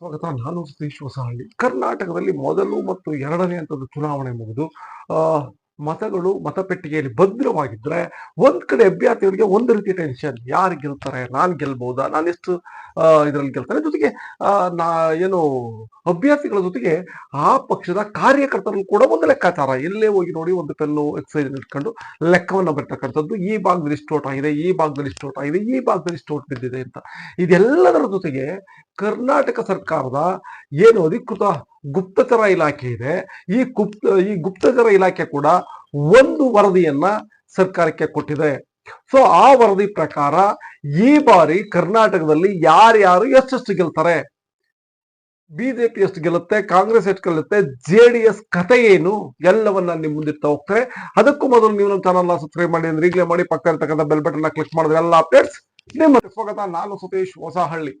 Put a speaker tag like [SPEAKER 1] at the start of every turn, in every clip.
[SPEAKER 1] ಸ್ವಾಗತ. ನಾನು ಸತೀಶ್ ಹೊಸಹಳ್ಳಿ. ಕರ್ನಾಟಕದಲ್ಲಿ ಮೊದಲು ಮತ್ತು ಎರಡನೇ ಹಂತದ ಚುನಾವಣೆ ಮುಗಿದು ಮತಗಳು ಮತಪೆಟ್ಟಿಗೆಯಲ್ಲಿ ಭದ್ರವಾಗಿದ್ರೆ ಒಂದ್ ಕಡೆ ಅಭ್ಯರ್ಥಿಗಳಿಗೆ ಒಂದು ರೀತಿ ಟೆನ್ಷನ್ ಯಾರು ಗೆಲ್ತಾರೆ? ನಾನ್ ಗೆಲ್ಬಹುದಾ ನಾನು ಎಷ್ಟು ಇದರಲ್ಲಿ ಗೆಲ್ತಾರೆ ಜೊತೆಗೆ ನಾ, ಏನು, ಅಭ್ಯರ್ಥಿಗಳ ಜೊತೆಗೆ ಆ ಪಕ್ಷದ ಕಾರ್ಯಕರ್ತರು ಕೂಡ ಒಂದು ಲೆಕ್ಕಾಚಾರ. ಎಲ್ಲೇ ಹೋಗಿ ನೋಡಿ ಒಂದು ಪೆನ್ನು ಎಕ್ಸೈಸ್ ಇಟ್ಕೊಂಡು ಲೆಕ್ಕವನ್ನು ಬರ್ತಕ್ಕಂಥದ್ದು, ಈ ಭಾಗದಲ್ಲಿ ಇಷ್ಟು ಓಟ್ ಆಗಿದೆ ಈ ಭಾಗದಲ್ಲಿ ಇಷ್ಟು ಓಟ್ ಆಗಿದೆ ಈ ಭಾಗದಲ್ಲಿ ಇಷ್ಟು ಓಟ್ ಬಿದ್ದಿದೆ ಅಂತ. ಇದೆಲ್ಲದರ ಜೊತೆಗೆ ಕರ್ನಾಟಕ ಸರ್ಕಾರದ ಏನು ಅಧಿಕೃತ ಗುಪ್ತಚರ ಇಲಾಖೆ ಇದೆ. ಈ ಗುಪ್ತ, ಈ ಗುಪ್ತಚರ ಇಲಾಖೆ ಕೂಡ ಒಂದು ವರದಿಯನ್ನ ಸರ್ಕಾರಕ್ಕೆ ಕೊಟ್ಟಿದೆ. ಸೊ ಆ ವರದಿ ಪ್ರಕಾರ ಈ ಬಾರಿ ಕರ್ನಾಟಕದಲ್ಲಿ ಯಾರ್ಯಾರು ಎಷ್ಟೆಷ್ಟು ಗೆಲ್ತಾರೆ? ಬಿಜೆಪಿ ಎಷ್ಟು ಗೆಲ್ಲುತ್ತೆ? ಕಾಂಗ್ರೆಸ್ ಎಷ್ಟು ಗೆಲ್ಲುತ್ತೆ? ಜೆ ಡಿ ಎಸ್ ಕತೆ ಏನು? ಎಲ್ಲವನ್ನ ನಿಮ್ ಮುಂದಿಡ್ತಾ ಹೋಗ್ತಾರೆ ಅದಕ್ಕೂ ಮೊದಲು ನೀವು ನಮ್ಮ ಚಾನಲ್ ಸಬ್ಸ್ಕ್ರೈಬ್ ಮಾಡಿ ಅಂದ್ರೆ ಈಗಲೇ ಮಾಡಿ ಪಕ್ಕ ಇರ್ತಕ್ಕಂಥ ಬೆಲ್ ಬಟನ್ ಕ್ಲಿಕ್ ಮಾಡಿದ್ರೆ ಎಲ್ಲ ಅಪ್ಡೇಟ್ಸ್ ನಿಮ್ಮ ಸ್ವಾಗತ. ನಾನು ಸತೀಶ್ ಹೊಸಹಳ್ಳಿ.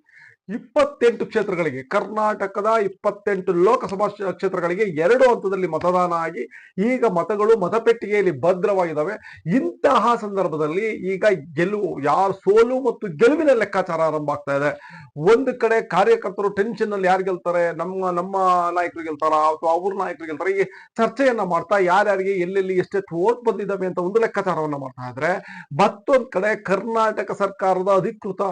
[SPEAKER 1] ಇಪ್ಪತ್ತೆಂಟು ಕ್ಷೇತ್ರಗಳಿಗೆ, ಕರ್ನಾಟಕದ ಇಪ್ಪತ್ತೆಂಟು ಲೋಕಸಭಾ ಕ್ಷೇತ್ರಗಳಿಗೆ ಎರಡು ಹಂತದಲ್ಲಿ ಮತದಾನ ಆಗಿ, ಈಗ ಮತಗಳು ಮತಪೆಟ್ಟಿಗೆಯಲ್ಲಿ ಭದ್ರವಾಗಿದ್ದಾವೆ ಇಂತಹ ಸಂದರ್ಭದಲ್ಲಿ ಈಗ ಗೆಲುವು, ಯಾರು ಸೋಲು ಮತ್ತು ಗೆಲುವಿನ ಲೆಕ್ಕಾಚಾರ ಆರಂಭ ಆಗ್ತಾ ಇದೆ. ಒಂದು ಕಡೆ ಕಾರ್ಯಕರ್ತರು ಟೆನ್ಷನ್ ಅಲ್ಲಿ ಯಾರು ಗೆಲ್ತಾರೆ, ನಮ್ಮ ನಮ್ಮ ನಾಯಕರು ಗೆಲ್ತಾರ ಅಥವಾ ಅವ್ರ ನಾಯಕರು ಗೆಲ್ತಾರೆ, ಈ ಚರ್ಚೆಯನ್ನ ಮಾಡ್ತಾ ಯಾರ್ಯಾರಿಗೆ ಎಲ್ಲೆಲ್ಲಿ ಎಷ್ಟೆಷ್ಟು ಓಟ್ ಬಂದಿದ್ದಾವೆ ಅಂತ ಒಂದು ಲೆಕ್ಕಾಚಾರವನ್ನ ಮಾಡ್ತಾ ಇದ್ರೆ ಮತ್ತೊಂದ್ ಕಡೆ ಕರ್ನಾಟಕ ಸರ್ಕಾರದ ಅಧಿಕೃತ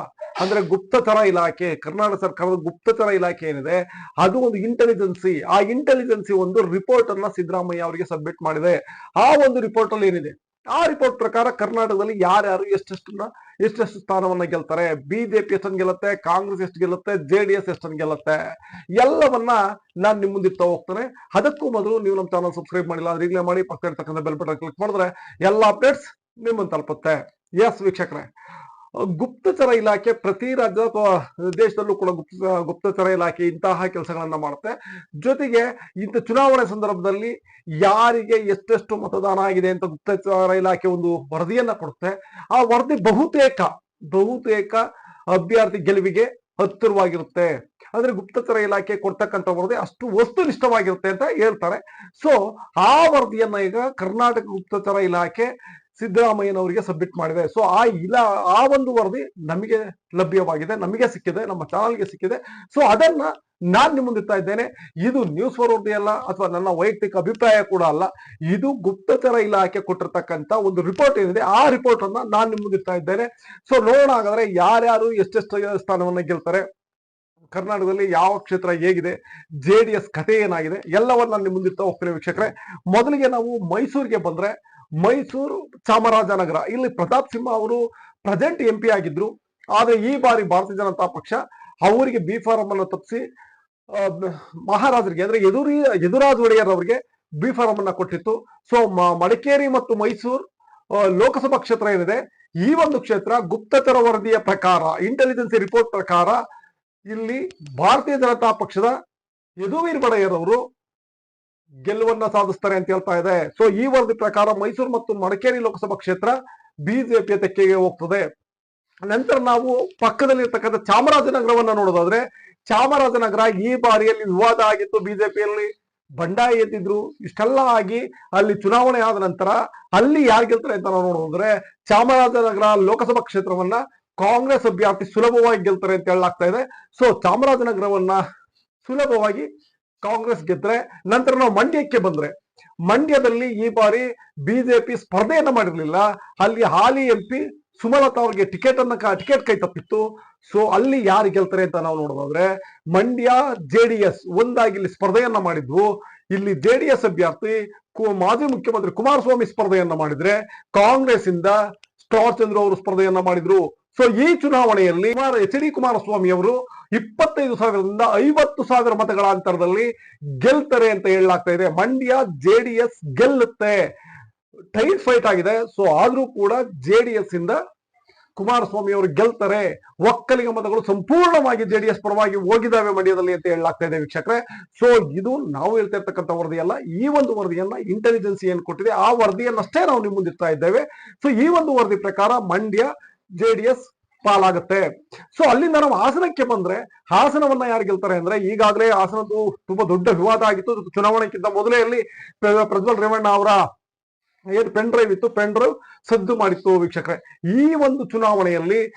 [SPEAKER 1] ಅಂದ್ರೆ ಗುಪ್ತಚರ ಇಲಾಖೆ ಕರ್ನಾಟಕ ಸರ್ಕಾರದ ಗುಪ್ತಚರ ಇಲಾಖೆ ಏನಿದೆ, ಅದು ಒಂದು ಇಂಟೆಲಿಜೆನ್ಸಿ ಆ ಇಂಟೆಲಿಜೆನ್ಸಿ ಒಂದು ರಿಪೋರ್ಟ್ ಅನ್ನ ಸಿದ್ದರಾಮಯ್ಯ ಅವರಿಗೆ ಸಬ್ಮಿಟ್ ಮಾಡಿದೆ. ಆ ಒಂದು ರಿಪೋರ್ಟ್ ಅಲ್ಲಿ ಏನಿದೆ, ಆ ರಿಪೋರ್ಟ್ ಪ್ರಕಾರ ಕರ್ನಾಟಕದಲ್ಲಿ ಯಾರ್ಯಾರು ಎಷ್ಟೆಷ್ಟನ್ನ ಎಷ್ಟೆಷ್ಟು ಸ್ಥಾನವನ್ನ ಗೆಲ್ತಾರೆ? ಬಿಜೆಪಿ ಎಷ್ಟನ್ ಗೆಲ್ಲುತ್ತೆ? ಕಾಂಗ್ರೆಸ್ ಎಷ್ಟು ಗೆಲ್ಲುತ್ತೆ? ಜೆ ಡಿ ಎಸ್ ಎಷ್ಟನ್ ಗೆಲ್ಲುತ್ತೆ? ಎಲ್ಲವನ್ನ ನಾನು ನಿಮ್ಮ ಮುಂದಿರ್ತಾ ಹೋಗ್ತಾನೆ. ಅದಕ್ಕೂ ಮೊದಲು ನೀವು ನಮ್ಮ ಚಾನಲ್ ಸಬ್ಸ್ಕ್ರೈಬ್ ಮಾಡಿಲ್ಲ, ಅಂದ್ರೆ ಈಗಲೇ ಮಾಡಿ ಪಕ್ಕ ಇರ್ತಕ್ಕಂಥ ಬೆಲ್ ಬಟನ್ ಕ್ಲಿಕ್ ಮಾಡಿದ್ರೆ ಎಲ್ಲ ಅಪ್ಡೇಟ್ಸ್ ನಿಮ್ಮನ್ನು ತಲುಪುತ್ತೆ. ಎಸ್ ವೀಕ್ಷಕರೇ. ಗುಪ್ತಚರ ಇಲಾಖೆ ಪ್ರತಿ ರಾಜ್ಯ ದೇಶದಲ್ಲೂ ಕೂಡ ಗುಪ್ತ ಗುಪ್ತಚರ ಇಲಾಖೆ ಇಂತಹ ಕೆಲಸಗಳನ್ನ ಮಾಡುತ್ತೆ. ಜೊತೆಗೆ ಇಂಥ ಚುನಾವಣೆ ಸಂದರ್ಭದಲ್ಲಿ ಯಾರಿಗೆ ಎಷ್ಟೆಷ್ಟು ಮತದಾನ ಆಗಿದೆ ಅಂತ ಗುಪ್ತಚರ ಇಲಾಖೆ ಒಂದು ವರದಿಯನ್ನ ಕೊಡುತ್ತೆ. ಆ ವರದಿ ಬಹುತೇಕ ಬಹುತೇಕ ಅಭ್ಯರ್ಥಿ ಗೆಲುವಿಗೆ ಹತ್ತಿರವಾಗಿರುತ್ತೆ. ಅಂದ್ರೆ ಗುಪ್ತಚರ ಇಲಾಖೆ ಕೊಡ್ತಕ್ಕಂಥ ವರದಿ ಅಷ್ಟು ವಸ್ತುನಿಷ್ಠವಾಗಿರುತ್ತೆ ಅಂತ ಹೇಳ್ತಾರೆ. ಸೊ ಆ ವರದಿಯನ್ನ ಈಗ ಕರ್ನಾಟಕ ಗುಪ್ತಚರ ಇಲಾಖೆ ಸಿದ್ದರಾಮಯ್ಯನವರಿಗೆ ಸಬ್ಮಿಟ್ ಮಾಡಿದೆ. ಸೊ ಆ ಇಲಾ, ಆ ಒಂದು ವರದಿ ನಮಗೆ ಲಭ್ಯವಾಗಿದೆ, ನಮಗೆ ಸಿಕ್ಕಿದೆ, ನಮ್ಮ ಚಾನಲ್ಗೆ ಸಿಕ್ಕಿದೆ. ಸೊ ಅದನ್ನ ನಾನು ನಿಮ್ಮ ಮುಂದಿರ್ತಾ ಇದ್ದೇನೆ. ಇದು ನ್ಯೂಸ್ ವರದಿ ಅಲ್ಲ, ಅಥವಾ ನನ್ನ ವೈಯಕ್ತಿಕ ಅಭಿಪ್ರಾಯ ಕೂಡ ಅಲ್ಲ. ಇದು ಗುಪ್ತಚರ ಇಲಾಖೆ ಕೊಟ್ಟಿರ್ತಕ್ಕಂಥ ಒಂದು ರಿಪೋರ್ಟ್ ಏನಿದೆ, ಆ ರಿಪೋರ್ಟ್ ಅನ್ನ ನಾನು ನಿಮ್ಮ ಮುಂದಿರ್ತಾ ಇದ್ದೇನೆ. ಸೊ ನೋಡೋಣ ಹಾಗಾದ್ರೆ ಯಾರ್ಯಾರು ಎಷ್ಟೆಷ್ಟು ಸ್ಥಾನವನ್ನ ಗೆಲ್ತಾರೆ, ಕರ್ನಾಟಕದಲ್ಲಿ ಯಾವ ಕ್ಷೇತ್ರ ಹೇಗಿದೆ, ಜೆ ಡಿ ಎಸ್ ಕಥೆ ಏನಾಗಿದೆ, ಎಲ್ಲವನ್ನ ನಿಮ್ಮ ಮುಂದಿರ್ತಾ ಹೋಗ್ತೇನೆ ವೀಕ್ಷಕರೇ. ಮೊದಲಿಗೆ ನಾವು ಮೈಸೂರಿಗೆ ಬಂದ್ರೆ ಮೈಸೂರು ಚಾಮರಾಜನಗರ. ಇಲ್ಲಿ ಪ್ರತಾಪ್ ಸಿಂಹ ಅವರು ಪ್ರೆಸೆಂಟ್ ಎಂ ಪಿ ಆಗಿದ್ರು. ಆದ್ರೆ ಈ ಬಾರಿ ಭಾರತೀಯ ಜನತಾ ಪಕ್ಷ ಅವರಿಗೆ ಬಿ ಫಾರಂ ಅನ್ನು ತಪ್ಪಿಸಿ ಮಹಾರಾಜರಿಗೆ, ಅಂದ್ರೆ ಎದುರಿ ಎದುರಾಜ್ ಒಡೆಯರ್ ಅವರಿಗೆ ಬಿ ಫಾರಂ ಅನ್ನ ಕೊಟ್ಟಿತ್ತು. ಸೊ ಮಡಿಕೇರಿ ಮತ್ತು ಮೈಸೂರು ಲೋಕಸಭಾ ಕ್ಷೇತ್ರ ಏನಿದೆ, ಈ ಒಂದು ಕ್ಷೇತ್ರ ಗುಪ್ತಚರ ವರದಿಯ ಪ್ರಕಾರ ಇಂಟೆಲಿಜೆನ್ಸ್ ರಿಪೋರ್ಟ್ ಪ್ರಕಾರ ಇಲ್ಲಿ ಭಾರತೀಯ ಜನತಾ ಪಕ್ಷದ ಯದುವೀರ್ ಬಡಯ್ಯರವರು ಅವರು ಗೆಲುವನ್ನ ಸಾಧಿಸ್ತಾರೆ ಅಂತ ಹೇಳ್ತಾ ಇದೆ. ಸೊ ಈ ವರದಿ ಪ್ರಕಾರ ಮೈಸೂರು ಮತ್ತು ಮಡಿಕೇರಿ ಲೋಕಸಭಾ ಕ್ಷೇತ್ರ ಬಿಜೆಪಿಯ ತೆಕ್ಕೆಗೆ ಹೋಗ್ತದೆ. ನಂತರ ನಾವು ಪಕ್ಕದಲ್ಲಿರ್ತಕ್ಕಂಥ ಚಾಮರಾಜನಗರವನ್ನ ನೋಡೋದಾದ್ರೆ, ಚಾಮರಾಜನಗರ ಈ ಬಾರಿಯಲ್ಲಿ ವಿವಾದ ಆಗಿತ್ತು. ಬಿಜೆಪಿಯಲ್ಲಿ ಬಂಡಾಯ ಎದ್ದಿದ್ರು. ಇಷ್ಟೆಲ್ಲ ಆಗಿ ಅಲ್ಲಿ ಚುನಾವಣೆ ಆದ ನಂತರ ಅಲ್ಲಿ ಯಾರು ಗೆಲ್ತಾರೆ ಅಂತ ನಾವು ನೋಡೋದಾದ್ರೆ, ಚಾಮರಾಜನಗರ ಲೋಕಸಭಾ ಕ್ಷೇತ್ರವನ್ನ ಕಾಂಗ್ರೆಸ್ ಅಭ್ಯರ್ಥಿ ಸುಲಭವಾಗಿ ಗೆಲ್ತಾರೆ ಅಂತ ಹೇಳಲಾಗ್ತಾ ಇದೆ. ಸೊ ಚಾಮರಾಜನಗರವನ್ನ ಸುಲಭವಾಗಿ ಕಾಂಗ್ರೆಸ್ ಗೆದ್ರೆ ನಂತರ ನಾವು ಮಂಡ್ಯಕ್ಕೆ ಬಂದ್ರೆ, ಮಂಡ್ಯದಲ್ಲಿ ಈ ಬಾರಿ ಬಿಜೆಪಿ ಸ್ಪರ್ಧೆಯನ್ನ ಮಾಡಿರ್ಲಿಲ್ಲ. ಅಲ್ಲಿ ಹಾಲಿ ಎಂ ಪಿ ಸುಮಲತಾ ಅವ್ರಿಗೆ ಟಿಕೆಟ್ ಅನ್ನ ಟಿಕೆಟ್ ಕೈ ತಪ್ಪಿತ್ತು. ಸೊ ಅಲ್ಲಿ ಯಾರು ಗೆಲ್ತಾರೆ ಅಂತ ನಾವು ನೋಡೋದಾದ್ರೆ, ಮಂಡ್ಯ ಜೆ ಡಿ ಎಸ್ ಒಂದಾಗಿ ಇಲ್ಲಿ ಸ್ಪರ್ಧೆಯನ್ನ ಮಾಡಿದ್ವು. ಇಲ್ಲಿ ಜೆ ಡಿ ಎಸ್ ಅಭ್ಯರ್ಥಿ ಮಾಜಿ ಮುಖ್ಯಮಂತ್ರಿ ಕುಮಾರಸ್ವಾಮಿ ಸ್ಪರ್ಧೆಯನ್ನ ಮಾಡಿದ್ರೆ ಕಾಂಗ್ರೆಸ್ ಇಂದ ಸ್ಟಾರ್ ಚಂದ್ರ ಅವರು ಸ್ಪರ್ಧೆಯನ್ನ ಮಾಡಿದ್ರು. ಸೊ ಈ ಚುನಾವಣೆಯಲ್ಲಿ ಎಚ್ ಡಿ ಕುಮಾರಸ್ವಾಮಿ ಅವರು ಇಪ್ಪತ್ತೈದು ಸಾವಿರದಿಂದ ಐವತ್ತು ಸಾವಿರ ಮತಗಳ ಅಂತರದಲ್ಲಿ ಗೆಲ್ತಾರೆ ಅಂತ ಹೇಳಲಾಗ್ತಾ ಇದೆ. ಮಂಡ್ಯ ಜೆ ಡಿ ಎಸ್ ಗೆಲ್ಲುತ್ತೆ. ಟೈಟ್ ಫೈಟ್ ಆಗಿದೆ. ಸೊ ಆದ್ರೂ ಕೂಡ ಜೆ ಡಿ ಎಸ್ ಇಂದ ಕುಮಾರಸ್ವಾಮಿ ಅವರು ಗೆಲ್ತಾರೆ. ಒಕ್ಕಲಿಗ ಮತಗಳು ಸಂಪೂರ್ಣವಾಗಿ ಜೆ ಡಿ ಎಸ್ ಪರವಾಗಿ ಹೋಗಿದ್ದಾವೆ ಮಂಡ್ಯದಲ್ಲಿ ಅಂತ ಹೇಳಲಾಗ್ತಾ ಇದೆ ವೀಕ್ಷಕರೇ. ಸೊ ಇದು ನಾವು ಹೇಳ್ತಾ ಇರ್ತಕ್ಕಂಥ ವರದಿ ಅಲ್ಲ ಈ ಒಂದು ವರದಿಯನ್ನ ಇಂಟೆಲಿಜೆನ್ಸಿ ಏನು ಕೊಟ್ಟಿದೆ, ಆ ವರದಿಯನ್ನಷ್ಟೇ ನಾವು ನಿಮ್ಮ ಮುಂದಿರ್ತಾ ಇದ್ದೇವೆ. ಸೊ ಈ ಒಂದು ವರದಿ ಪ್ರಕಾರ ಮಂಡ್ಯ ಜೆ ಡಿ ಎಸ್ ಪಾಲಾಗುತ್ತೆ. ಸೊ ಅಲ್ಲಿಂದ ನಾವು ಹಾಸನಕ್ಕೆ ಬಂದ್ರೆ ಹಾಸನವನ್ನ ಯಾರು ಗೆಲ್ತಾರೆ ಅಂದ್ರೆ ಈಗಾಗಲೇ ಹಾಸನದ್ದು ತುಂಬಾ ದೊಡ್ಡ ವಿವಾದ ಆಗಿತ್ತು. ಚುನಾವಣೆಗಿಂತ ಮೊದಲೇ ಅಲ್ಲಿ ಪ್ರ- ಪ್ರಜ್ವಲ್ ರೇವಣ್ಣ ಅವರ ಏನು ಪೆನ್ ಡ್ರೈವ್ ಇತ್ತು. ಪೆನ್ ಡ್ರೈವ್ ಸದ್ದು ಮಾಡಿತ್ತು ವೀಕ್ಷಕರೇ. ಈ ಒಂದು ಚುನಾವಣೆಯಲ್ಲಿ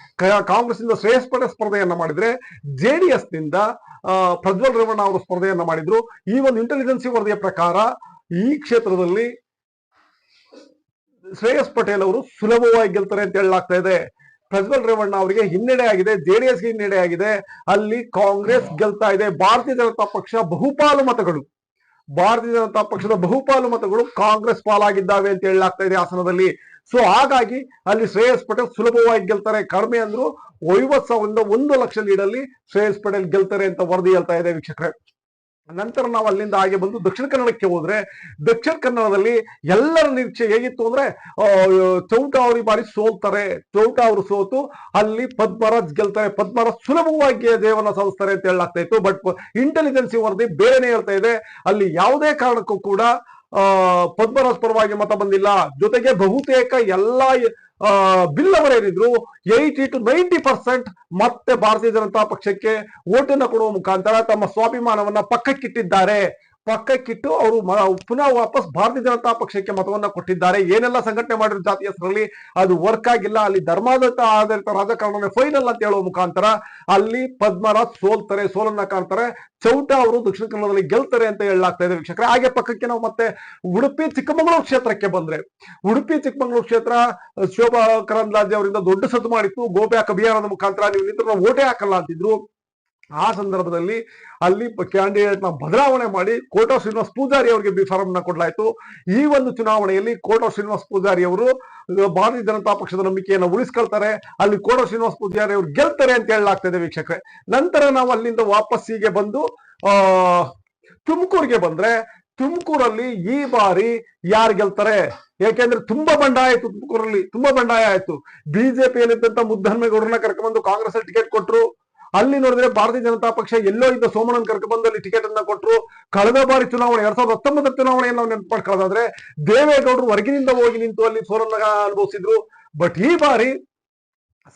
[SPEAKER 1] ಕಾಂಗ್ರೆಸ್ ಇಂದ ಪಟೇಲ್ ಸ್ಪರ್ಧೆಯನ್ನ ಮಾಡಿದ್ರೆ ಜೆಡಿಎಸ್ನಿಂದ ಆ, ಪ್ರಜ್ವಲ್ ರೇವಣ್ಣ ಅವರು ಸ್ಪರ್ಧೆಯನ್ನ ಮಾಡಿದ್ರು. ಈ ಒಂದು ಇಂಟೆಲಿಜೆನ್ಸಿ ವರದಿಯ ಪ್ರಕಾರ ಈ ಕ್ಷೇತ್ರದಲ್ಲಿ ಶ್ರೇಯಸ್ ಪಟೇಲ್ ಅವರು ಸುಲಭವಾಗಿ ಗೆಲ್ತಾರೆ ಅಂತ ಹೇಳಲಾಗ್ತಾ ಇದೆ. ಪ್ರಜ್ವಲ್ ರೇವಣ್ಣ ಅವರಿಗೆ ಹಿನ್ನಡೆ ಆಗಿದೆ ಜೆಡಿಎಸ್ಗೆ ಹಿನ್ನಡೆ ಆಗಿದೆ. ಅಲ್ಲಿ ಕಾಂಗ್ರೆಸ್ ಗೆಲ್ತಾ ಇದೆ. ಭಾರತೀಯ ಜನತಾ ಪಕ್ಷ ಬಹುಪಾಲು ಮತಗಳು. ಭಾರತೀಯ ಜನತಾ ಪಕ್ಷದ ಬಹುಪಾಲು ಮತಗಳು ಕಾಂಗ್ರೆಸ್ ಪಾಲಾಗಿದ್ದಾವೆ ಅಂತ ಹೇಳಲಾಗ್ತಾ ಇದೆ ಹಾಸನದಲ್ಲಿ. ಸೊ ಹಾಗಾಗಿ ಅಲ್ಲಿ ಶ್ರೇಯಸ್ ಪಟೇಲ್ ಸುಲಭವಾಗಿ ಗೆಲ್ತಾರೆ. ಕಡಿಮೆ ಅಂದ್ರು ಐವತ್ ಒಂದು ಲಕ್ಷ ಲೀಡಲ್ಲಿ ಶ್ರೇಯಸ್ ಪಟೇಲ್ ಗೆಲ್ತಾರೆ ಅಂತ ವರದಿ ಹೇಳ್ತಾ ಇದೆ ವೀಕ್ಷಕರೇ. ನಂತರ ನಾವು ಅಲ್ಲಿಂದ ಹಾಗೆ ಬಂದು ದಕ್ಷಿಣ ಕನ್ನಡಕ್ಕೆ ಹೋದ್ರೆ, ದಕ್ಷಿಣ ಕನ್ನಡದಲ್ಲಿ ಎಲ್ಲರ ನಿರೀಕ್ಷೆ ಹೇಗಿತ್ತು ಅಂದ್ರೆ ಚೌಟ ಅವರು ಬಾರಿ ಸೋಲ್ತಾರೆ. ಚೌಟ ಅವರು ಸೋತು, ಅಲ್ಲಿ ಪದ್ಮರಾಜ್ ಗೆಲ್ತಾರೆ. ಪದ್ಮರಾಜ್ ಸುಲಭವಾಗಿ ದೇವನ ಸಾಧಿಸ್ತಾರೆ ಅಂತ ಹೇಳಲಾಗ್ತಾ ಇತ್ತು. ಬಟ್ ಇಂಟೆಲಿಜೆನ್ಸಿ ವರದಿ ಬೇರೆನೆ ಹೇಳ್ತಾ ಇದೆ. ಅಲ್ಲಿ ಯಾವುದೇ ಕಾರಣಕ್ಕೂ ಕೂಡ ಪದ್ಮರಾಜ್ ಪರವಾಗಿ ಮತ ಬಂದಿಲ್ಲ. ಜೊತೆಗೆ ಬಹುತೇಕ ಎಲ್ಲಾ ಬಿಲ್ ಅವರೇನಿದ್ರು ಏಯ್ಟಿ ಟು ನೈಂಟಿ ಪರ್ಸೆಂಟ್ ಮತ್ತೆ ಭಾರತೀಯ ಜನತಾ ಪಕ್ಷಕ್ಕೆ ಓಟನ್ನು ಕೊಡುವ ಮುಖಾಂತರ ತಮ್ಮ ಸ್ವಾಭಿಮಾನವನ್ನ ಪಕ್ಕಕ್ಕಿಟ್ಟಿದ್ದಾರೆ. ಪಕ್ಕಕ್ಕಿಟ್ಟು ಅವರು ಪುನಃ ವಾಪಸ್ ಭಾರತೀಯ ಜನತಾ ಪಕ್ಷಕ್ಕೆ ಮತವನ್ನ ಕೊಟ್ಟಿದ್ದಾರೆ. ಏನೆಲ್ಲ ಸಂಘಟನೆ ಮಾಡಿರೋ ಜಾತಿ ಹೆಸರಲ್ಲಿ ಅದು ವರ್ಕ್ ಆಗಿಲ್ಲ. ಅಲ್ಲಿ ಧರ್ಮಾಧಾರಿತ ಆಧಾರಿತ ರಾಜಕಾರಣನೇ ಫೈನಲ್ ಅಂತ ಹೇಳುವ ಮುಖಾಂತರ ಅಲ್ಲಿ ಪದ್ಮರಾಜ್ ಸೋಲ್ತಾರೆ, ಸೋಲನ್ನ ಕಾಣ್ತಾರೆ. ಚೌಟ ಅವರು ದಕ್ಷಿಣ ಕನ್ನಡದಲ್ಲಿ ಗೆಲ್ತಾರೆ ಅಂತ ಹೇಳಲಾಗ್ತಾ ಇದೆ ವೀಕ್ಷಕರೇ. ಹಾಗೆ ಪಕ್ಕಕ್ಕೆ ನಾವು ಮತ್ತೆ ಉಡುಪಿ ಚಿಕ್ಕಮಗಳೂರು ಕ್ಷೇತ್ರಕ್ಕೆ ಬಂದ್ರೆ. ಉಡುಪಿ ಚಿಕ್ಕಮಗಳೂರು ಕ್ಷೇತ್ರ, ಶೋಭಾ ಕರಂದ್ಲಾಜೆ ಅವರಿಂದ ದೊಡ್ಡ ಸದ್ದು ಮಾಡಿತ್ತು. ಗೋಬ್ಯಾಕ್ ಅಭಿಯಾನದ ಮುಖಾಂತರ ನೀವು ನಿಂತು ಓಟೆ ಓಟೇ ಹಾಕಲ್ಲ ಅಂತಿದ್ರು. ಆ ಸಂದರ್ಭದಲ್ಲಿ ಅಲ್ಲಿ ಕ್ಯಾಂಡಿಡೇಟ್ನ ಬದಲಾವಣೆ ಮಾಡಿ ಕೋಟಾ ಶ್ರೀನಿವಾಸ್ ಪೂಜಾರಿ ಅವರಿಗೆ ಫಾರಂ ನ ಕೊಡಲಾಯಿತು. ಈ ಒಂದು ಚುನಾವಣೆಯಲ್ಲಿ ಕೋಟಾ ಶ್ರೀನಿವಾಸ್ ಪೂಜಾರಿ ಅವರು ಭಾರತೀಯ ಜನತಾ ಪಕ್ಷದ ನಂಬಿಕೆಯನ್ನು ಉಳಿಸ್ಕೊಳ್ತಾರೆ. ಅಲ್ಲಿ ಕೋಟಾ ಶ್ರೀನಿವಾಸ್ ಪೂಜಾರಿ ಅವರು ಗೆಲ್ತಾರೆ ಅಂತ ಹೇಳಲಾಗ್ತದೆ ವೀಕ್ಷಕರೇ. ನಂತರ ನಾವು ಅಲ್ಲಿಂದ ವಾಪಸ್ ಹೀಗೆ ಬಂದು, ಆ, ತುಮಕೂರಿಗೆ ಬಂದ್ರೆ ತುಮಕೂರಲ್ಲಿ ಈ ಬಾರಿ ಯಾರು ಗೆಲ್ತಾರೆ? ಯಾಕೆಂದ್ರೆ ತುಂಬಾ ಬಂಡಾಯ ಆಯ್ತು ತುಮಕೂರಲ್ಲಿ, ತುಂಬಾ ಬಂಡಾಯ ಆಯ್ತು. ಬಿಜೆಪಿಯಲ್ಲಿದ್ದಂತ ಮುದ್ದನ್ಮೇಗೌಡರನ್ನ ಕರ್ಕೊಂಡ್ಬಂದು ಕಾಂಗ್ರೆಸ್ ಟಿಕೆಟ್ ಕೊಟ್ರು. ಅಲ್ಲಿ ನೋಡಿದ್ರೆ ಭಾರತೀಯ ಜನತಾ ಪಕ್ಷ ಎಲ್ಲೋ ಇದ್ದ ಸೋಮಣ್ಣನ್ ಕರ್ಕೊಂಡ್ಬಂದು ಅಲ್ಲಿ ಟಿಕೆಟ್ ಅನ್ನ ಕೊಟ್ರು. ಕಳೆದ ಬಾರಿ ಚುನಾವಣೆ, ಎರಡ್ ಸಾವಿರದ ಹತ್ತೊಂಬತ್ತರ ಚುನಾವಣೆಯನ್ನು ನಾವು ನೆನಪು ಮಾಡ್ಕೊಳ್ಳೋದಾದ್ರೆ ದೇವೇಗೌಡರು ಹೊರಗಿನಿಂದ ಹೋಗಿ ನಿಂತು ಅಲ್ಲಿ ಸೋಲನ್ನ ಅನುಭವಿಸಿದ್ರು. ಬಟ್ ಈ ಬಾರಿ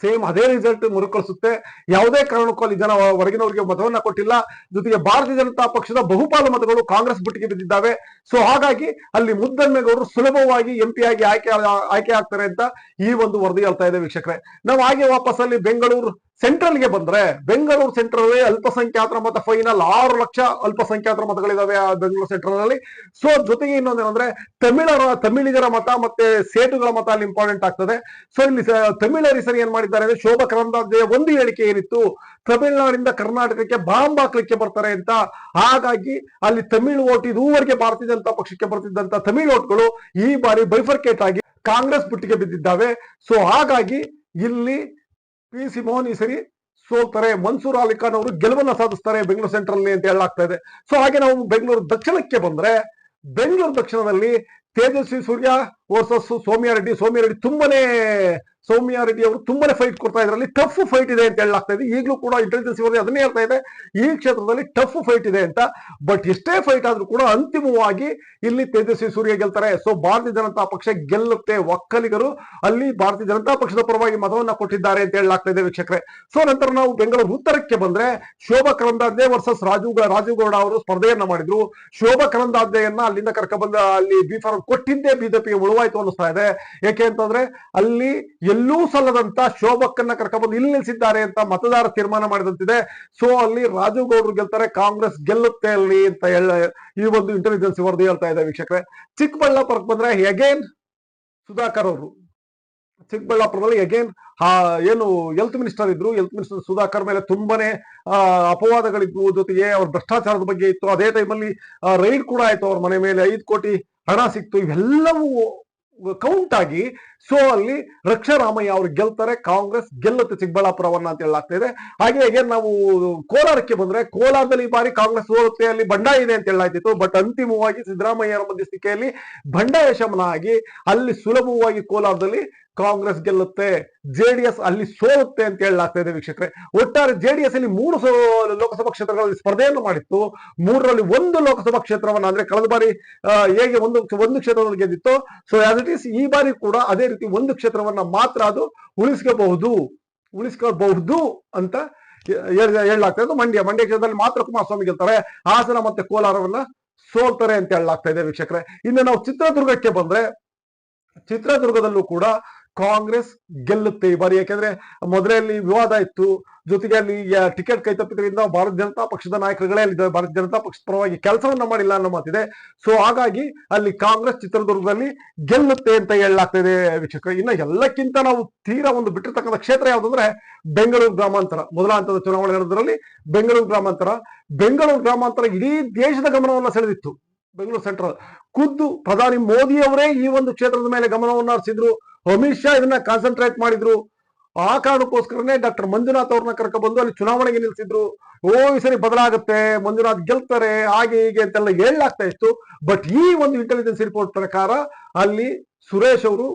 [SPEAKER 1] ಸೇಮ್ ಅದೇ ರಿಸಲ್ಟ್ ಮರುಕಳಿಸುತ್ತೆ. ಯಾವುದೇ ಕಾರಣಕ್ಕೂ ಅಲ್ಲಿ ಜನ ಹೊರಗಿನವರಿಗೆ ಮತವನ್ನ ಕೊಟ್ಟಿಲ್ಲ. ಜೊತೆಗೆ ಭಾರತೀಯ ಜನತಾ ಪಕ್ಷದ ಬಹುಪಾಲು ಮತಗಳು ಕಾಂಗ್ರೆಸ್ ಬುಟ್ಟಿಗೆ ಬಿದ್ದಿದ್ದಾವೆ. ಸೊ ಹಾಗಾಗಿ ಅಲ್ಲಿ ಮುದ್ದನ್ಮೇಗೌಡರು ಸುಲಭವಾಗಿ ಎಂ ಪಿ ಆಗಿ ಆಯ್ಕೆ ಆಯ್ಕೆ ಆಗ್ತಾರೆ ಅಂತ ಈ ಒಂದು ವರದಿ ಹೇಳ್ತಾ ಇದೆ ವೀಕ್ಷಕರೇ. ನಾವು ಹಾಗೆ ವಾಪಸ್ ಅಲ್ಲಿ ಬೆಂಗಳೂರು ಸೆಂಟ್ರಲ್ಗೆ ಬಂದ್ರೆ, ಬೆಂಗಳೂರು ಸೆಂಟ್ರಲ್ ಅಲ್ಪಸಂಖ್ಯಾತರ ಮತ ಫೈನಲ್ ಆರು ಲಕ್ಷ ಅಲ್ಪಸಂಖ್ಯಾತರ ಮತಗಳಿದಾವೆ ಆ ಬೆಂಗಳೂರು ಸೆಂಟ್ರಲ್ ಅಲ್ಲಿ ಸೊ ಜೊತೆಗೆ ಇನ್ನೊಂದೇನಂದ್ರೆ, ತಮಿಳರ, ತಮಿಳಿಗರ ಮತ ಮತ್ತೆ ಸೇಟುಗಳ ಮತ ಅಲ್ಲಿ ಇಂಪಾರ್ಟೆಂಟ್ ಆಗ್ತದೆ. ಸೊ ಇಲ್ಲಿ ತಮಿಳರಿಸರಿ ಏನ್ ಮಾಡಿದ್ದಾರೆ ಅಂದ್ರೆ, ಶೋಭಾ ಕರಂದಾಜೆ ಒಂದು ಹೇಳಿಕೆ ಏನಿತ್ತು, ತಮಿಳುನಾಡಿಂದ ಕರ್ನಾಟಕಕ್ಕೆ ಬಾಂಬ್ ಹಾಕ್ಲಿಕ್ಕೆ ಬರ್ತಾರೆ ಅಂತ. ಹಾಗಾಗಿ ಅಲ್ಲಿ ತಮಿಳು ಓಟ್ ಇದುವರೆಗೆ ಭಾರತೀಯ ಜನತಾ ಪಕ್ಷಕ್ಕೆ ಬರ್ತಿದ್ದಂತ ತಮಿಳು ಓಟ್ಗಳು ಈ ಬಾರಿ ಬೈಫರ್ಕೇಟ್ ಆಗಿ ಕಾಂಗ್ರೆಸ್ ಬುಟ್ಟಿಗೆ ಬಿದ್ದಿದ್ದಾವೆ. ಸೊ ಹಾಗಾಗಿ ಇಲ್ಲಿ ಪಿ ಸಿ ಮೋಹನ್ ಸರಿ ಸೋಲ್ತಾರೆ ಮನ್ಸೂರ್ ಅಲಿ ಖಾನ್ ಅವರು ಗೆಲುವನ್ನ ಸಾಧಿಸ್ತಾರೆ ಬೆಂಗಳೂರು ಸೆಂಟ್ರಲ್ ಅಂತ ಹೇಳಲಾಗ್ತಾ ಇದೆ ಸೊ ಹಾಗೆ ನಾವು ಬೆಂಗಳೂರು ದಕ್ಷಿಣಕ್ಕೆ ಬಂದ್ರೆ, ಬೆಂಗಳೂರು ದಕ್ಷಿಣದಲ್ಲಿ ತೇಜಸ್ವಿ ಸೂರ್ಯ ವರ್ಸಸ್ ಸೋಮ್ಯಾರೆಡ್ಡಿ ರೆಡ್ಡಿ ಸೌಮ್ಯ ರೆಡ್ಡಿ ತುಂಬಾನೇ ಸೌಮ್ಯ ರೆಡ್ಡಿ ಅವರು ತುಂಬಾನೇ ಫೈಟ್ ಕೊಡ್ತಾ ಇದ್ರಲ್ಲಿ ಟಫ್ ಫೈಟ್ ಇದೆ ಅಂತ ಹೇಳಲಾಗ್ತಾ ಇದೆ. ಈಗಲೂ ಕೂಡ ಇಂಟೆಲಿಜೆನ್ಸ್ ವರದಿ ಅದನ್ನೇ ಹೇಳ್ತಾ ಇದೆ. ಈ ಕ್ಷೇತ್ರದಲ್ಲಿ ಟಫ್ ಫೈಟ್ ಇದೆ ಅಂತ. ಬಟ್ ಎಷ್ಟೇ ಫೈಟ್ ಆದ್ರೂ ಕೂಡ ಅಂತಿಮವಾಗಿ ಇಲ್ಲಿ ತೇಜಸ್ವಿ ಸೂರ್ಯ ಗೆಲ್ತಾರೆ. ಸೊ ಭಾರತೀಯ ಜನತಾ ಪಕ್ಷ ಗೆಲ್ಲುತ್ತೆ ಒಕ್ಕಲಿಗರು. ಅಲ್ಲಿ ಭಾರತೀಯ ಜನತಾ ಪಕ್ಷದ ಪರವಾಗಿ ಮತವನ್ನ ಕೊಟ್ಟಿದ್ದಾರೆ ಅಂತ ಹೇಳಲಾಗ್ತಾ ಇದೆ ವೀಕ್ಷಕರೇ. ಸೊ ನಂತರ ನಾವು ಬೆಂಗಳೂರು ಉತ್ತರಕ್ಕೆ ಬಂದ್ರೆ ಶೋಭಾ ಕರಂದಾಜೆ ವರ್ಸಸ್ ರಾಜು ರಾಜೀವ್ ಗೌಡ ಅವರು ಸ್ಪರ್ಧೆಯನ್ನ ಮಾಡಿದ್ರು. ಶೋಭಾ ಕರಂದಾಜೆಯನ್ನ ಅಲ್ಲಿಂದ ಕರ್ಕೊಂಡ್ಬಂದ ಅಲ್ಲಿ ಬಿ ಕೊಟ್ಟಿದ್ದೇ ಬಿಜೆಪಿಗೆ ಉಳುವಾಯ್ತು ಅನ್ನಿಸ್ತಾ ಇದೆ. ಯಾಕೆ ಅಂತಂದ್ರೆ ಅಲ್ಲಿ ಎಲ್ಲೂ ಸಲ್ಲದಂತ ಶೋಭಕ್ಕನ್ನ ಕರ್ಕೊಂಡ್ಬಂದು ಇಲ್ಲಿ ನಿಲ್ಸಿದ್ದಾರೆ ಅಂತ ಮತದಾರ ತೀರ್ಮಾನ ಮಾಡಿದಂತಿದೆ. ಸೊ ಅಲ್ಲಿ ರಾಜೀವ್ ಗೌಡ್ರು ಗೆಲ್ತಾರೆ ಕಾಂಗ್ರೆಸ್ ಗೆಲ್ಲುತ್ತೆ ಅಲ್ಲಿ ಅಂತ ಹೇಳ ಈ ಒಂದು ಇಂಟೆಲಿಜೆನ್ಸ್ ವರದಿ ಹೇಳ್ತಾ ಇದೆ ವೀಕ್ಷಕರೇ. ಚಿಕ್ಕಬಳ್ಳಾಪುರಕ್ಕೆ ಬಂದ್ರೆ ಎಗೇನ್ ಸುಧಾಕರ್ ಅವರು. ಚಿಕ್ಕಬಳ್ಳಾಪುರದಲ್ಲಿ ಅಗೇನ್ ಏನು ಹೆಲ್ತ್ ಮಿನಿಸ್ಟರ್ ಇದ್ರು ಹೆಲ್ತ್ ಮಿನಿಸ್ಟರ್ ಸುಧಾಕರ್ ಮೇಲೆ ತುಂಬಾನೇ ಆ, ಅಪವಾದಗಳಿದ್ವು. ಜೊತೆಗೆ ಅವ್ರ ಭ್ರಷ್ಟಾಚಾರದ ಬಗ್ಗೆ ಇತ್ತು. ಅದೇ ಟೈಮಲ್ಲಿ ರೈಡ್ ಕೂಡ ಆಯ್ತು ಅವ್ರ ಮನೆ ಮೇಲೆ. ಐದು ಕೋಟಿ ಹಣ ಸಿಕ್ತು. ಇವೆಲ್ಲವೂ ಕೌಂಟ್ ಆಗಿ ಸೊ ಅಲ್ಲಿ ರಕ್ಷಾರಾಮಯ್ಯ ಅವರು ಗೆಲ್ತಾರೆ, ಕಾಂಗ್ರೆಸ್ ಗೆಲ್ಲುತ್ತೆ ಚಿಕ್ಕಬಳ್ಳಾಪುರವನ್ನ ಅಂತ ಹೇಳಲಾಗ್ತಾ ಇದೆ. ಹಾಗೆ ಅಗೇನ್ ನಾವು ಕೋಲಾರಕ್ಕೆ ಬಂದ್ರೆ ಕೋಲಾರದಲ್ಲಿ ಈ ಬಾರಿ ಕಾಂಗ್ರೆಸ್ ಸೋಲುತ್ತೆ ಅಲ್ಲಿ ಬಂಡಾಯ ಇದೆ ಅಂತ ಹೇಳಲಾಗ್ತಿತ್ತು. ಬಟ್ ಅಂತಿಮವಾಗಿ ಸಿದ್ದರಾಮಯ್ಯರ ಮಧ್ಯಸ್ಥಿಕೆಯಲ್ಲಿ ಬಂಡಾಯ ಶಮನ ಆಗಿ ಅಲ್ಲಿ ಸುಲಭವಾಗಿ ಕೋಲಾರದಲ್ಲಿ ಕಾಂಗ್ರೆಸ್ ಗೆಲ್ಲುತ್ತೆ ಜೆಡಿಎಸ್ ಅಲ್ಲಿ ಸೋಲುತ್ತೆ ಅಂತ ಹೇಳಲಾಗ್ತಾ ಇದೆ ವೀಕ್ಷಕರೇ. ಒಟ್ಟಾರೆ ಜೆಡಿಎಸ್ ಅಲ್ಲಿ ಮೂರು ಲೋಕಸಭಾ ಕ್ಷೇತ್ರಗಳಲ್ಲಿ ಸ್ಪರ್ಧೆಯನ್ನು ಮಾಡಿತ್ತು. ಮೂರರಲ್ಲಿ ಒಂದು ಲೋಕಸಭಾ ಕ್ಷೇತ್ರವನ್ನ ಅಂದ್ರೆ ಕಳೆದ ಬಾರಿ ಹೇಗೆ ಒಂದು ಒಂದು ಕ್ಷೇತ್ರವನ್ನು ಗೆದ್ದಿತ್ತು ಸೊ ಆಸ್ ಇಟ್ ಈಸ್ ಈ ಬಾರಿ ಕೂಡ ಅದೇ ರೀತಿ ಒಂದು ಕ್ಷೇತ್ರವನ್ನ ಮಾತ್ರ ಅದು ಉಳಿಸ್ಕೋಬಹುದು ಉಳಿಸ್ಕೋಬಹುದು ಅಂತ ಹೇಳ- ಹೇಳಲಾಗ್ತಾ ಇದೆ ಮಂಡ್ಯ. ಮಂಡ್ಯ ಕ್ಷೇತ್ರದಲ್ಲಿ ಮಾತ್ರ ಕುಮಾರಸ್ವಾಮಿ ಗೆಲ್ತಾರೆ. ಹಾಸನ ಮತ್ತೆ ಕೋಲಾರವನ್ನ ಸೋಲ್ತಾರೆ ಅಂತ ಹೇಳಲಾಗ್ತಾ ಇದೆ ವೀಕ್ಷಕರೇ. ಇನ್ನು ನಾವು ಚಿತ್ರದುರ್ಗಕ್ಕೆ ಬಂದ್ರೆ, ಚಿತ್ರದುರ್ಗದಲ್ಲೂ ಕೂಡ ಕಾಂಗ್ರೆಸ್ ಗೆಲ್ಲುತ್ತೆ ಈ ಬಾರಿ. ಯಾಕೆಂದ್ರೆ ಮೊದಲಲ್ಲಿ ವಿವಾದ ಇತ್ತು. ಜೊತೆಗೆ ಅಲ್ಲಿ ಟಿಕೆಟ್ ಕೈ ತಪ್ಪಿದ್ರಿಂದ ಭಾರತ ಜನತಾ ಪಕ್ಷದ ನಾಯಕರುಗಳೇ ಅಲ್ಲಿದ್ದಾರೆ ಭಾರತ ಜನತಾ ಪಕ್ಷದ ಪರವಾಗಿ ಕೆಲಸವನ್ನ ಮಾಡಿಲ್ಲ ಅನ್ನೋ ಮಾತಿದೆ. ಸೊ ಹಾಗಾಗಿ ಅಲ್ಲಿ ಕಾಂಗ್ರೆಸ್ ಚಿತ್ರದುರ್ಗದಲ್ಲಿ ಗೆಲ್ಲುತ್ತೆ ಅಂತ ಹೇಳಲಾಗ್ತಿದೆ ವೀಕ್ಷಕರು. ಇನ್ನು ಎಲ್ಲಕ್ಕಿಂತ ನಾವು ತೀರಾ ಒಂದು ಬಿಟ್ಟಿರ್ತಕ್ಕಂಥ ಕ್ಷೇತ್ರ ಯಾವುದಂದ್ರೆ ಬೆಂಗಳೂರು ಗ್ರಾಮಾಂತರ. ಮೊದಲ ಹಂತದ ಚುನಾವಣೆ ಬೆಂಗಳೂರು ಗ್ರಾಮಾಂತರ. ಬೆಂಗಳೂರು ಗ್ರಾಮಾಂತರ ಇಡೀ ದೇಶದ ಗಮನವನ್ನ ಸೆಳೆದಿತ್ತು. ಬೆಂಗಳೂರು ಸೆಂಟ್ರಲ್. ಖುದ್ದು ಪ್ರಧಾನಿ ಮೋದಿ ಅವರೇ ಈ ಒಂದು ಕ್ಷೇತ್ರದ ಮೇಲೆ ಗಮನವನ್ನು ಹರಿಸಿದ್ರು. ಅಮಿತ್ ಶಾ ಇದನ್ನ ಕಾನ್ಸಂಟ್ರೇಟ್ ಮಾಡಿದ್ರು. ಆ ಕಾರಣಕ್ಕೋಸ್ಕರನೇ ಡಾಕ್ಟರ್ ಮಂಜುನಾಥ್ ಅವ್ರನ್ನ ಬಂದು ಅಲ್ಲಿ ಚುನಾವಣೆಗೆ ನಿಲ್ಸಿದ್ರು. ಓ, ಈ ಸರಿ ಬದಲಾಗುತ್ತೆ, ಮಂಜುನಾಥ್ ಗೆಲ್ತಾರೆ, ಹಾಗೆ ಹೀಗೆ ಅಂತೆಲ್ಲ ಹೇಳಲಾಗ್ತಾ ಇತ್ತು. ಬಟ್ ಈ ಒಂದು ಇಂಟೆಲಿಜೆನ್ಸ್ ರಿಪೋರ್ಟ್ ಪ್ರಕಾರ ಅಲ್ಲಿ ಸುರೇಶ್ ಅವರು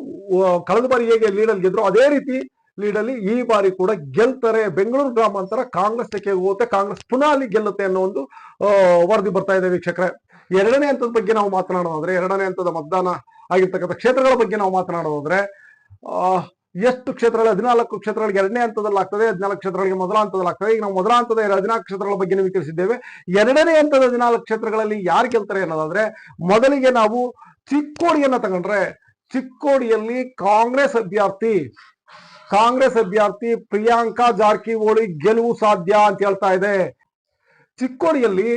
[SPEAKER 1] ಕಳೆದ ಬಾರಿ ಹೇಗೆ ಲೀಡಲ್ಲಿ ಗೆದ್ರು, ಅದೇ ರೀತಿ ಲೀಡಲ್ಲಿ ಈ ಬಾರಿ ಕೂಡ ಗೆಲ್ತಾರೆ. ಬೆಂಗಳೂರು ಗ್ರಾಮಾಂತರ ಕಾಂಗ್ರೆಸ್ ತೆಗೆ ಹೋಗುತ್ತೆ, ಕಾಂಗ್ರೆಸ್ ಪುನಃ ಅಲ್ಲಿ ಗೆಲ್ಲುತ್ತೆ ಅನ್ನೋ ಒಂದು ವರದಿ ಬರ್ತಾ ಇದೆ ವೀಕ್ಷಕರೇ. ಎರಡನೇ ಹಂತದ ಬಗ್ಗೆ ನಾವು ಮಾತನಾಡೋದಾದ್ರೆ, ಎರಡನೇ ಹಂತದ ಮತದಾನ ಆಗಿರ್ತಕ್ಕಂಥ ಕ್ಷೇತ್ರಗಳ ಬಗ್ಗೆ ನಾವು ಮಾತನಾಡೋದಾದ್ರೆ ಎಷ್ಟು ಕ್ಷೇತ್ರಗಳು, ಹದಿನಾಲ್ಕು ಕ್ಷೇತ್ರಗಳಿಗೆ ಎರಡನೇ ಹಂತದಲ್ಲಿ ಆಗ್ತದೆ, ಹದಿನಾಲ್ಕು ಕ್ಷೇತ್ರಗಳಿಗೆ ಮೊದಲ ಹಂತದಲ್ಲಿ ಆಗ್ತದೆ. ಈಗ ನಾವು ಮೊದಲ ಹಂತದ ಹದಿನಾಲ್ಕು ಕ್ಷೇತ್ರಗಳ ಬಗ್ಗೆ ನಿಮಗೆ ತಿಳಿಸಿದ್ದೇವೆ. ಎರಡನೇ ಹಂತದ ಹದಿನಾಲ್ಕು ಕ್ಷೇತ್ರಗಳಲ್ಲಿ ಯಾರು ಗೆಲ್ತಾರೆ ಅನ್ನೋದಾದ್ರೆ, ಮೊದಲಿಗೆ ನಾವು ಚಿಕ್ಕೋಡಿಯನ್ನ ತಗೊಂಡ್ರೆ, ಚಿಕ್ಕೋಡಿಯಲ್ಲಿ ಕಾಂಗ್ರೆಸ್ ಅಭ್ಯರ್ಥಿ ಕಾಂಗ್ರೆಸ್ ಅಭ್ಯರ್ಥಿ ಪ್ರಿಯಾಂಕಾ ಜಾರಕಿಹೊಳಿ ಗೆಲುವು ಸಾಧ್ಯ ಅಂತ ಹೇಳ್ತಾ ಇದೆ. ಚಿಕ್ಕೋಡಿಯಲ್ಲಿ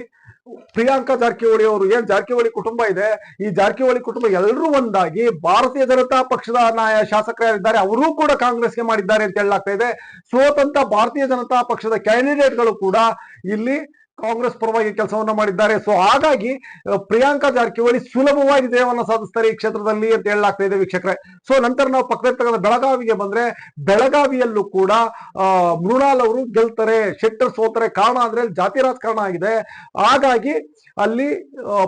[SPEAKER 1] ಪ್ರಿಯಾಂಕಾ ಜಾರಕಿಹೊಳಿ ಅವರು ಏನ್ ಜಾರಕಿಹೊಳಿ ಕುಟುಂಬ ಇದೆ? ಈ ಜಾರಕಿಹೊಳಿ ಕುಟುಂಬ ಎಲ್ಲರೂ ಒಂದಾಗಿ ಭಾರತೀಯ ಜನತಾ ಪಕ್ಷದ ನಾಯ ಶಾಸಕರಿದ್ದಾರೆ ಅವರೂ ಕೂಡ ಕಾಂಗ್ರೆಸ್ಗೆ ಮಾಡಿದ್ದಾರೆ ಅಂತ ಹೇಳಲಾಗ್ತಾ ಇದೆ. ಸೋತಂತ ಭಾರತೀಯ ಜನತಾ ಪಕ್ಷದ ಕ್ಯಾಂಡಿಡೇಟ್ಗಳು ಕೂಡ ಇಲ್ಲಿ ಕಾಂಗ್ರೆಸ್ ಪರವಾಗಿ ಕೆಲಸವನ್ನ ಮಾಡಿದ್ದಾರೆ. ಸೊ ಹಾಗಾಗಿ ಪ್ರಿಯಾಂಕಾ ಜಾರಕಿಹೊಳಿ ಸುಲಭವಾಗಿ ಜಯವನ್ನ ಸಾಧಿಸ್ತಾರೆ ಈ ಕ್ಷೇತ್ರದಲ್ಲಿ ಅಂತ ಹೇಳಲಾಗ್ತಾ ಇದೆ ವೀಕ್ಷಕರೇ. ಸೊ ನಂತರ ನಾವು ಪಕ್ಕದ ಬೆಳಗಾವಿಗೆ ಬಂದ್ರೆ, ಬೆಳಗಾವಿಯಲ್ಲೂ ಕೂಡ ಮೃಣಾಲ್ ಅವರು ಗೆಲ್ತಾರೆ, ಶೆಟ್ಟರ್ ಸೋತಾರೆ ಕಾರಣ ಅಂದ್ರೆ ಜಾತಿ ರಾಜಕಾರಣ ಆಗಿದೆ. ಹಾಗಾಗಿ ಅಲ್ಲಿ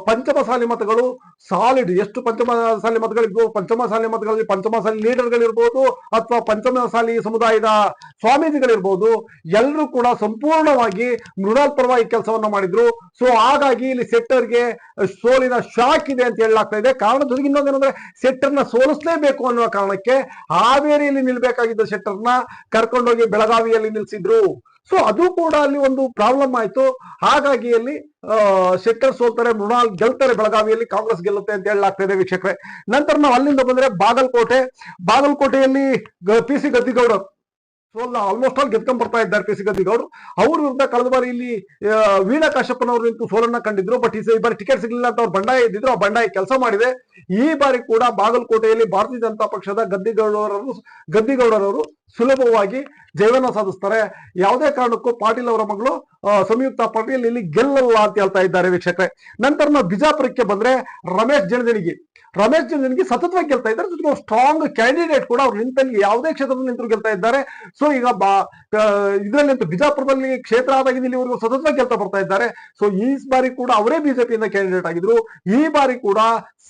[SPEAKER 1] ಪಂಚಮಸಾಲಿ ಮತಗಳು ಸಾಲಿಡ್ ಎಷ್ಟು ಪಂಚಮಸಾಲಿ ಮತಗಳಿದ್ವು ಪಂಚಮಸಾಲಿ ಮತಗಳಲ್ಲಿ ಪಂಚಮಸಾಲಿ ಲೀಡರ್ಗಳಿರ್ಬೋದು ಅಥವಾ ಪಂಚಮಸಾಲಿ ಸಮುದಾಯದ ಸ್ವಾಮೀಜಿಗಳಿರ್ಬೋದು ಎಲ್ಲರೂ ಕೂಡ ಸಂಪೂರ್ಣವಾಗಿ ಮೃಣಾಲ್ ಪರವಾಗಿ ಕೆಲಸವನ್ನು ಮಾಡಿದ್ರು. ಸೊ ಹಾಗಾಗಿ ಇಲ್ಲಿ ಸೆಟ್ಟರ್ಗೆ ಸೋಲಿನ ಶಾಕ್ ಇದೆ ಅಂತ ಹೇಳಲಾಗ್ತಾ ಇದೆ. ಕಾರಣ ಜೊತೆಗೆ ಇನ್ನೊಂದೇನಂದ್ರೆ ಸೆಟ್ಟರ್ನ ಸೋಲಿಸಲೇಬೇಕು ಅನ್ನುವ ಕಾರಣಕ್ಕೆ ಹಾವೇರಿಯಲ್ಲಿ ನಿಲ್ಬೇಕಾಗಿದ್ದ ಸೆಟ್ಟರ್ನ ಕರ್ಕೊಂಡೋಗಿ ಬೆಳಗಾವಿಯಲ್ಲಿ ನಿಲ್ಸಿದ್ರು. ಸೊ ಅದು ಕೂಡ ಅಲ್ಲಿ ಒಂದು ಪ್ರಾಬ್ಲಮ್ ಆಯ್ತು. ಹಾಗಾಗಿ ಅಲ್ಲಿ ಶೆಟ್ಟರ್ ಸೋಲ್ತಾರೆ, ಮೃಣಾಲ್ ಗೆಲ್ತಾರೆ ಬೆಳಗಾವಿಯಲ್ಲಿ, ಕಾಂಗ್ರೆಸ್ ಗೆಲ್ಲುತ್ತೆ ಅಂತ ಹೇಳಲಾಗ್ತಾ ಇದೆ ವೀಕ್ಷಕರೇ. ನಂತರ ನಾವು ಅಲ್ಲಿಂದ ಬಂದ್ರೆ ಬಾಗಲಕೋಟೆ. ಬಾಗಲಕೋಟೆಯಲ್ಲಿ ಪಿ ಸಿ ಗದ್ದಿಗೌಡ ಸೋಲ್ ಆಲ್ಮೋಸ್ಟ್ ಆಲ್ ಗೆದ್ಕೊಂಡ್ ಬರ್ತಾ ಇದ್ದಾರೆ ಪಿ ಸಿ ಗದ್ದಿಗೌಡರು. ಅವ್ರ ವಿರುದ್ಧ ಕಳೆದ ಬಾರಿ ಇಲ್ಲಿ ವೀಣಾ ಕಾಶ್ಯಪ್ಪನವರು ನಿಂತು ಸೋಲನ್ನ ಕಂಡಿದ್ರು. ಬಟ್ ಈ ಬಾರಿ ಟಿಕೆಟ್ ಸಿಗಲಿಲ್ಲ ಅಂತ ಅವ್ರು ಬಂಡಾಯ ಇದ್ದಿದ್ರು. ಆ ಬಂಡಾಯ ಕೆಲಸ ಮಾಡಿದೆ. ಈ ಬಾರಿ ಕೂಡ ಬಾಗಲಕೋಟೆಯಲ್ಲಿ ಭಾರತೀಯ ಜನತಾ ಪಕ್ಷದ ಗದ್ದಿಗೌಡರವರು ಗದ್ದಿಗೌಡರವರು ಸುಲಭವಾಗಿ ಜಯವನ್ನ ಸಾಧಿಸ್ತಾರೆ. ಯಾವುದೇ ಕಾರಣಕ್ಕೂ ಪಾಟೀಲ್ ಅವರ ಮಗಳು ಸಂಯುಕ್ತ ಪಾಟೀಲ್ ಇಲ್ಲಿ ಗೆಲ್ಲಲ್ಲ ಅಂತ ಹೇಳ್ತಾ ಇದ್ದಾರೆ ವೀಕ್ಷಕರೇ. ನಂತರ ನಾವು ಬಿಜಾಪುರಕ್ಕೆ ಬಂದ್ರೆ ರಮೇಶ್ ಜನದಿನಿಗೆ ರಮೇಶ್ ಜನದಿನಿಗೆ ಸತತವಾಗಿ ಗೆಲ್ತಾ ಇದ್ದಾರೆ. ಜೊತೆಗೆ ಸ್ಟ್ರಾಂಗ್ ಕ್ಯಾಂಡಿಡೇಟ್ ಕೂಡ ಅವ್ರು ನಿಂತಲ್ಲಿ ಯಾವುದೇ ಕ್ಷೇತ್ರದಲ್ಲಿ ನಿಂತರು ಗೆಲ್ತಾ ಇದ್ದಾರೆ. ಸೊ ಈಗ ಬಾ ಇದರಲ್ಲಿ ಅಂತೂ ಬಿಜಾಪುರದಲ್ಲಿ ಕ್ಷೇತ್ರ ಆದಾಗಿದೆ ಇಲ್ಲಿವರೆಗೂ ಸತತವಾಗಿ ಗೆಲ್ತಾ ಬರ್ತಾ ಇದ್ದಾರೆ. ಸೊ ಈ ಬಾರಿ ಕೂಡ ಅವರೇ ಬಿಜೆಪಿಯಿಂದ ಕ್ಯಾಂಡಿಡೇಟ್ ಆಗಿದ್ರು. ಈ ಬಾರಿ ಕೂಡ